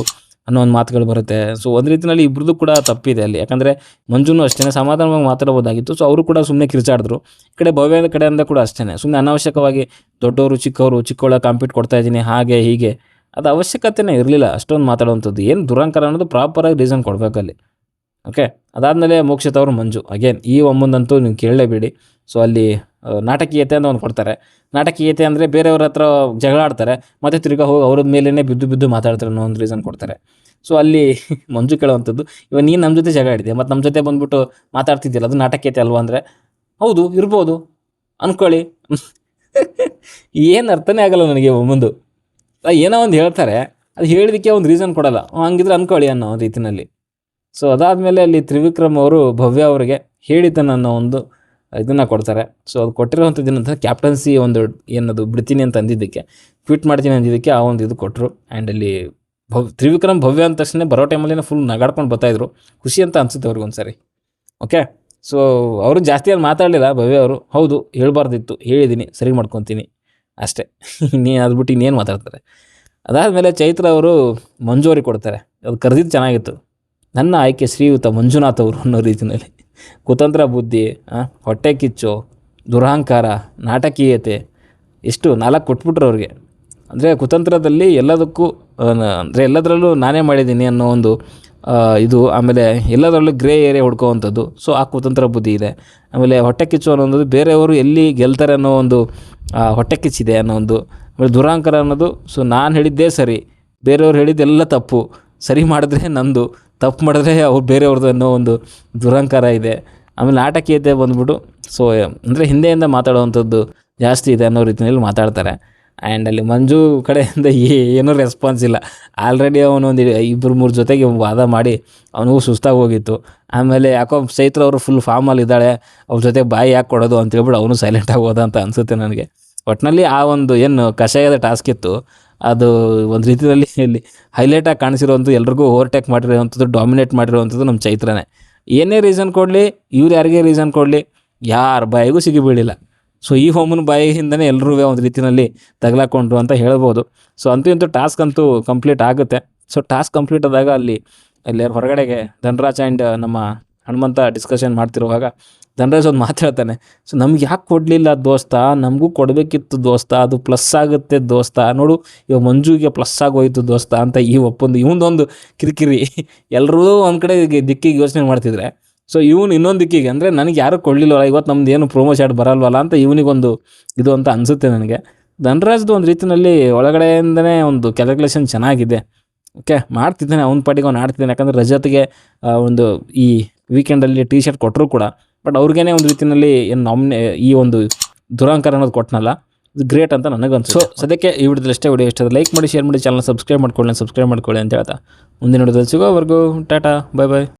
ಅನ್ನೋ ಒಂದು ಮಾತುಗಳು ಬರುತ್ತೆ. ಸೊ ಒಂದು ರೀತಿಯಲ್ಲಿ ಇಬ್ಬರದ್ದು ಕೂಡ ತಪ್ಪಿದೆ ಅಲ್ಲಿ. ಯಾಕಂದರೆ ಮಂಜುನೂ ಅಷ್ಟೇ ಸಮಾಧಾನವಾಗಿ ಮಾತಾಡಬಹುದಾಗಿತ್ತು. ಸೊ ಅವರು ಕೂಡ ಸುಮ್ಮನೆ ಕಿರ್ಚಾಡಿದ್ರು. ಈ ಕಡೆ ಭವ್ಯದ ಕಡೆಯಿಂದ ಕೂಡ ಅಷ್ಟೇ ಸುಮ್ಮನೆ ಅನಾವಶ್ಯಕವಾಗಿ ದೊಡ್ಡವರು, ಚಿಕ್ಕವರು, ಚಿಕ್ಕವಳ ಕಾಂಪೀಟ್ ಕೊಡ್ತಾ ಇದ್ದೀನಿ, ಹಾಗೆ, ಹೀಗೆ. ಅದು ಅವಶ್ಯಕತೆನೇ ಇರಲಿಲ್ಲ. ಅಷ್ಟೊಂದು ಮಾತಾಡುವಂಥದ್ದು. ಏನು ದುರಂಕಾರ ಅನ್ನೋದು ಪ್ರಾಪರಾಗಿ ರೀಸನ್ ಕೊಡಬೇಕಲ್ಲಿ ಓಕೆ ಅದಾದಮೇಲೆ ಮೋಕ್ಷಿತ ಅವರು ಮಂಜು. ಅಗೇನ್ ಈ ಒಮ್ಮೊಂದಂತೂ ನೀವು ಕೇಳಲೇಬೇಡಿ. ಸೊ ಅಲ್ಲಿ ನಾಟಕೀಯತೆ ಅಂತ ಒಂದು ಕೊಡ್ತಾರೆ. ನಾಟಕೀಯತೆ ಅಂದರೆ ಬೇರೆಯವ್ರ ಹತ್ರ ಜಗಳ ಆಡ್ತಾರೆ. ಮತ್ತು ತಿರ್ಗಾ ಹೋಗಿ ಅವ್ರ ಮೇಲೇ ಬಿದ್ದು ಬಿದ್ದು ಮಾತಾಡ್ತಾರೆ ಅನ್ನೋ ಒಂದು ರೀಸನ್ ಕೊಡ್ತಾರೆ. ಸೊ ಅಲ್ಲಿ ಮಂಜು ಕೇಳುವಂಥದ್ದು ಇವಾಗ ನೀನು ನಮ್ಮ ಜೊತೆ ಜಗಳ ಆಡಿದೆ ಮತ್ತು ನಮ್ಮ ಜೊತೆ ಬಂದ್ಬಿಟ್ಟು ಮಾತಾಡ್ತಿದ್ದಿಲ್ಲ ಅದು ನಾಟಕೀಯತೆ ಅಲ್ವಾ? ಅಂದರೆ, ಹೌದು, ಇರ್ಬೋದು. ಅಂದ್ಕೊಳ್ಳಿ ಏನು ಅರ್ಥನೇ ಆಗಲ್ಲ ನನಗೆ ಮುಂದು. ಏನೋ ಒಂದು ಹೇಳ್ತಾರೆ, ಅದು ಹೇಳಿದಕ್ಕೆ ಒಂದು ರೀಸನ್ ಕೊಡಲ್ಲ. ಹಂಗಿದ್ರೆ ಅಂದ್ಕೊಳ್ಳಿ ಅನ್ನೋ ರೀತಿನಲ್ಲಿ. ಸೊ ಅದಾದಮೇಲೆ ಅಲ್ಲಿ ತ್ರಿವಿಕ್ರಮ್ ಅವರು ಭವ್ಯ ಅವರಿಗೆ ಹೇಳಿದ್ದನ್ನು ಅನ್ನೋ ಒಂದು ಇದನ್ನು ಕೊಡ್ತಾರೆ. ಸೊ ಅದು ಕೊಟ್ಟಿರೋವಂಥದ್ದು ಕ್ಯಾಪ್ಟನ್ಸಿ ಒಂದು ಏನದು ಬಿಡ್ತೀನಿ ಅಂತ ಅಂದಿದ್ದಕ್ಕೆ ಕ್ವಿಟ್ ಮಾಡ್ತೀನಿ ಅಂದಿದ್ದಕ್ಕೆ ಆ ಒಂದು ಇದು ಕೊಟ್ಟರು ಆ್ಯಂಡ್ ಅಲ್ಲಿ ಭವ್, ತ್ರಿವಿಕ್ರಮ್ ಭವ್ಯ ಅಂದ ತಕ್ಷಣ ಬರೋ ಟೈಮಲ್ಲಿ ಫುಲ್ ನಗಾಡ್ಕೊಂಡು ಬರ್ತಾಯಿದ್ರು ಖುಷಿ ಅಂತ ಅನ್ಸುತ್ತೆ ಅವ್ರಿಗೆ ಒಂದು ಸರಿ ಓಕೆ ಸೊ ಅವರು ಜಾಸ್ತಿ ಅಲ್ಲಿ ಮಾತಾಡಲಿಲ್ಲ ಭವ್ಯ ಅವರು. ಹೌದು, ಹೇಳ್ಬಾರ್ದಿತ್ತು. ಹೇಳಿದ್ದೀನಿ ಸರಿ ಮಾಡ್ಕೊತೀನಿ. ಅಷ್ಟೇ. ನೀ ಅದು ಬಿಟ್ಟು ಇನ್ನೇನು ಮಾತಾಡ್ತಾರೆ. ಅದಾದಮೇಲೆ ಚೈತ್ರ ಅವರು ಮಂಜೂರಿ ಕೊಡ್ತಾರೆ. ಅದು ಕರೆದಿದ್ದು ಚೆನ್ನಾಗಿತ್ತು. ನನ್ನ ಆಯ್ಕೆ ಶ್ರೀಯುತ ಮಂಜುನಾಥ್ ಅವರು ಅನ್ನೋ ರೀತಿಯಲ್ಲಿ ಕುತಂತ್ರ ಬುದ್ಧಿ ಹೊಟ್ಟೆ ಕಿಚ್ಚು, ದುರಹಂಕಾರ, ನಾಟಕೀಯತೆ, ಎಷ್ಟು ನಾಲ್ಕು ಕೊಟ್ಬಿಟ್ರು ಅವ್ರಿಗೆ. ಅಂದರೆ ಕುತಂತ್ರದಲ್ಲಿ ಎಲ್ಲದಕ್ಕೂ ಅಂದರೆ ಎಲ್ಲದರಲ್ಲೂ ನಾನೇ ಮಾಡಿದ್ದೀನಿ ಅನ್ನೋ ಒಂದು ಇದು, ಆಮೇಲೆ ಎಲ್ಲದರಲ್ಲೂ ಗ್ರೇ ಏರಿಯಾ ಹುಡ್ಕೋವಂಥದ್ದು. ಸೊ ಆ ಕುತಂತ್ರ ಬುದ್ಧಿ ಇದೆ. ಆಮೇಲೆ ಹೊಟ್ಟೆ ಕಿಚ್ಚು ಅನ್ನೋದು ಬೇರೆಯವರು ಎಲ್ಲಿ ಗೆಲ್ತಾರೆ ಅನ್ನೋ ಒಂದು ಹೊಟ್ಟೆ ಕಿಚ್ಚಿದೆ ಅನ್ನೋ ಒಂದು, ಆಮೇಲೆ ದುರಾಂಕರ ಅನ್ನೋದು. ಸೊ ನಾನು ಹೇಳಿದ್ದೇ ಸರಿ. ಬೇರೆಯವ್ರು ಹೇಳಿದ್ದೆಲ್ಲ ತಪ್ಪು. ಸರಿ ಮಾಡಿದ್ರೆ ನಂದು, ತಪ್ಪು ಮಾಡಿದ್ರೆ ಅವ್ರು ಬೇರೆಯವ್ರದ್ದು ಅನ್ನೋ ಒಂದು ದುರಹಂಕಾರ ಇದೆ. ಆಮೇಲೆ ನಾಟಕೀಯತೆ ಬಂದ್ಬಿಟ್ಟು ಸೊ ಅಂದರೆ ಹಿಂದೆಯಿಂದ ಮಾತಾಡುವಂಥದ್ದು ಜಾಸ್ತಿ ಇದೆ ಅನ್ನೋ ರೀತಿಯಲ್ಲಿ ಮಾತಾಡ್ತಾರೆ. ಆ್ಯಂಡ್ ಅಲ್ಲಿ ಮಂಜು ಕಡೆಯಿಂದ ಏನೂ ರೆಸ್ಪಾನ್ಸ್ ಇಲ್ಲ. ಆಲ್ರೆಡಿ ಅವನೊಂದು ಇಬ್ಬರು ಮೂರು ಜೊತೆಗೆ ವಾದ ಮಾಡಿ ಅವನಿಗೂ ಸುಸ್ತಾಗಿ ಹೋಗಿತ್ತು. ಆಮೇಲೆ ಯಾಕೋ ಚೈತ್ರ ಅವರು ಫುಲ್ ಫಾರ್ಮಲ್ಲಿ ಇದ್ದಾಳೆ, ಅವ್ರ ಜೊತೆ ಬಾಯಿ ಯಾಕೆ ಕೊಡೋದು ಅಂತ ಹೇಳ್ಬಿಟ್ಟು ಅವನು ಸೈಲೆಂಟ್ ಹೋದ ಅಂತ ಅನಿಸುತ್ತೆ ನನಗೆ. ಒಟ್ಟಿನಲ್ಲಿ ಆ ಒಂದು ಏನು ಕಷಾಯದ ಟಾಸ್ಕ್ ಇತ್ತು. ಅದು ಒಂದು ರೀತಿಯಲ್ಲಿ ಇಲ್ಲಿ ಹೈಲೈಟಾಗಿ ಕಾಣಿಸಿರುವಂಥ ಎಲ್ರಿಗೂ ಓವರ್ಟೇಕ್ ಮಾಡಿರೋವಂಥದ್ದು ಡಾಮಿನೇಟ್ ಮಾಡಿರುವಂಥದ್ದು ನಮ್ಮ ಚೈತ್ರನೇ. ಏನೇ ರೀಸನ್ ಕೊಡಲಿ, ಇವ್ರು ಯಾರಿಗೆ ರೀಸನ್ ಕೊಡಲಿ? ಯಾರ ಬಾಯಿಗೂ ಸಿಗಿ ಬೀಳಿಲ್ಲ ಸೊ ಈ ಹೋಮನ ಬಾಯಿಯಿಂದನೇ ಎಲ್ಲರೂ ಒಂದು ರೀತಿಯಲ್ಲಿ ತಗಲಾಕೊಂಡ್ರು ಅಂತ ಹೇಳ್ಬೋದು. ಸೊ ಅಂತೂ ಇಂತೂ ಟಾಸ್ಕ್ ಅಂತೂ ಕಂಪ್ಲೀಟ್ ಆಗುತ್ತೆ. ಸೊ ಟಾಸ್ಕ್ ಕಂಪ್ಲೀಟ್ ಆದಾಗ ಅಲ್ಲಿ ಅಲ್ಲಿ ಹೊರಗಡೆಗೆ ಧನರಾಜ್ ಆ್ಯಂಡ್ ನಮ್ಮ ಹನುಮಂತ ಡಿಸ್ಕಷನ್ ಮಾಡ್ತಿರುವಾಗ ಧನರಾಜ್ ಒಂದು ಮಾತು ಹೇಳ್ತಾನೆ. ಸೊ ನಮ್ಗೆ ಯಾಕೆ ಕೊಡಲಿಲ್ಲ ದೋಸ್ತ? ನಮಗೂ ಕೊಡಬೇಕಿತ್ತು ದೋಸ್ತ. ಅದು ಪ್ಲಸ್ ಆಗುತ್ತೆ ದೋಸ್ತ. ನೋಡು ಇವಾಗ ಮಂಜುಗೆ ಪ್ಲಸ್ ಆಗೋಯ್ತು ದೋಸ್ತ ಅಂತ ಈ ಒಪ್ಪಂದು ಇವನದೊಂದು ಕಿರಿಕಿರಿ. ಎಲ್ಲರೂ ಒಂದು ಕಡೆ ದಿಕ್ಕಿಗೆ ಯೋಚನೆ ಮಾಡ್ತಿದ್ರೆ ಸೊ ಇವನು ಇನ್ನೊಂದು ದಿಕ್ಕಿಗೆ ಅಂದರೆ ನನಗೆ ಯಾರು ಕೊಡಲಿಲ್ಲವಲ್ಲ ಇವತ್ತು ನಮ್ದು ಏನು ಪ್ರೋಮೋ ಶಾರ್ಟ್ ಬರಲ್ವಲ್ಲ ಅಂತ ಇವನಿಗೊಂದು ಇದು ಅಂತ ಅನಿಸುತ್ತೆ ನನಗೆ. ಧನರಾಜ್ದು ಒಂದು ರೀತಿಯಲ್ಲಿ ಒಳಗಡೆಯಿಂದನೇ ಒಂದು ಕ್ಯಾಲ್ಕುಲೇಷನ್ ಚೆನ್ನಾಗಿದೆ. ಓಕೆ ಮಾಡ್ತಿದ್ದಾನೆ, ಅವ್ನ ಪಾಟಿಗೆ ಅವ್ನು ಆಡ್ತಿದ್ದಾನೆ. ಯಾಕಂದರೆ ರಜತ್ಗೆ ಒಂದು ಈ ವೀಕೆಂಡಲ್ಲಿ ಟಿ ಶರ್ಟ್ ಕೊಟ್ಟರು ಕೂಡ. ಬಟ್ ಅವ್ರಿಗೇನೆ ಒಂದು ರೀತಿಯಲ್ಲಿ ಏನು ನಾಮಿನೆ ಈ ಒಂದು ದುರಾಂಕಾರ ಅನ್ನೋದು ಕೊಟ್ಟನಲ್ಲ ಇದು ಗ್ರೇಟ್ ಅಂತ ನನಗೆ ಅನ್ಸು ಸೊ ಸದ್ಯಕ್ಕೆ ಈ ವಿಡಿಯೋದಲ್ಲಿ ಅಷ್ಟೇ, ವಿಡಿಯೋ ಇಷ್ಟ ಲೈಕ್ ಮಾಡಿ ಶೇರ್ ಮಾಡಿ ಚಾನಲ್ ಸಬ್ಸ್ಕ್ರೈಬ್ ಮಾಡ್ಕೊಳ್ಳಿ ಸಬ್ಸ್ಕ್ರೈಬ್ ಮಾಡ್ಕೊಳ್ಳಿ ಅಂತ ಹೇಳ್ತಾ. ಮುಂದಿನ ವಿಡಿಯೋದಲ್ಲಿ ಸಿಗೋವರೆಗೂ ಟಾಟಾ ಬಾಯ್ ಬಾಯ್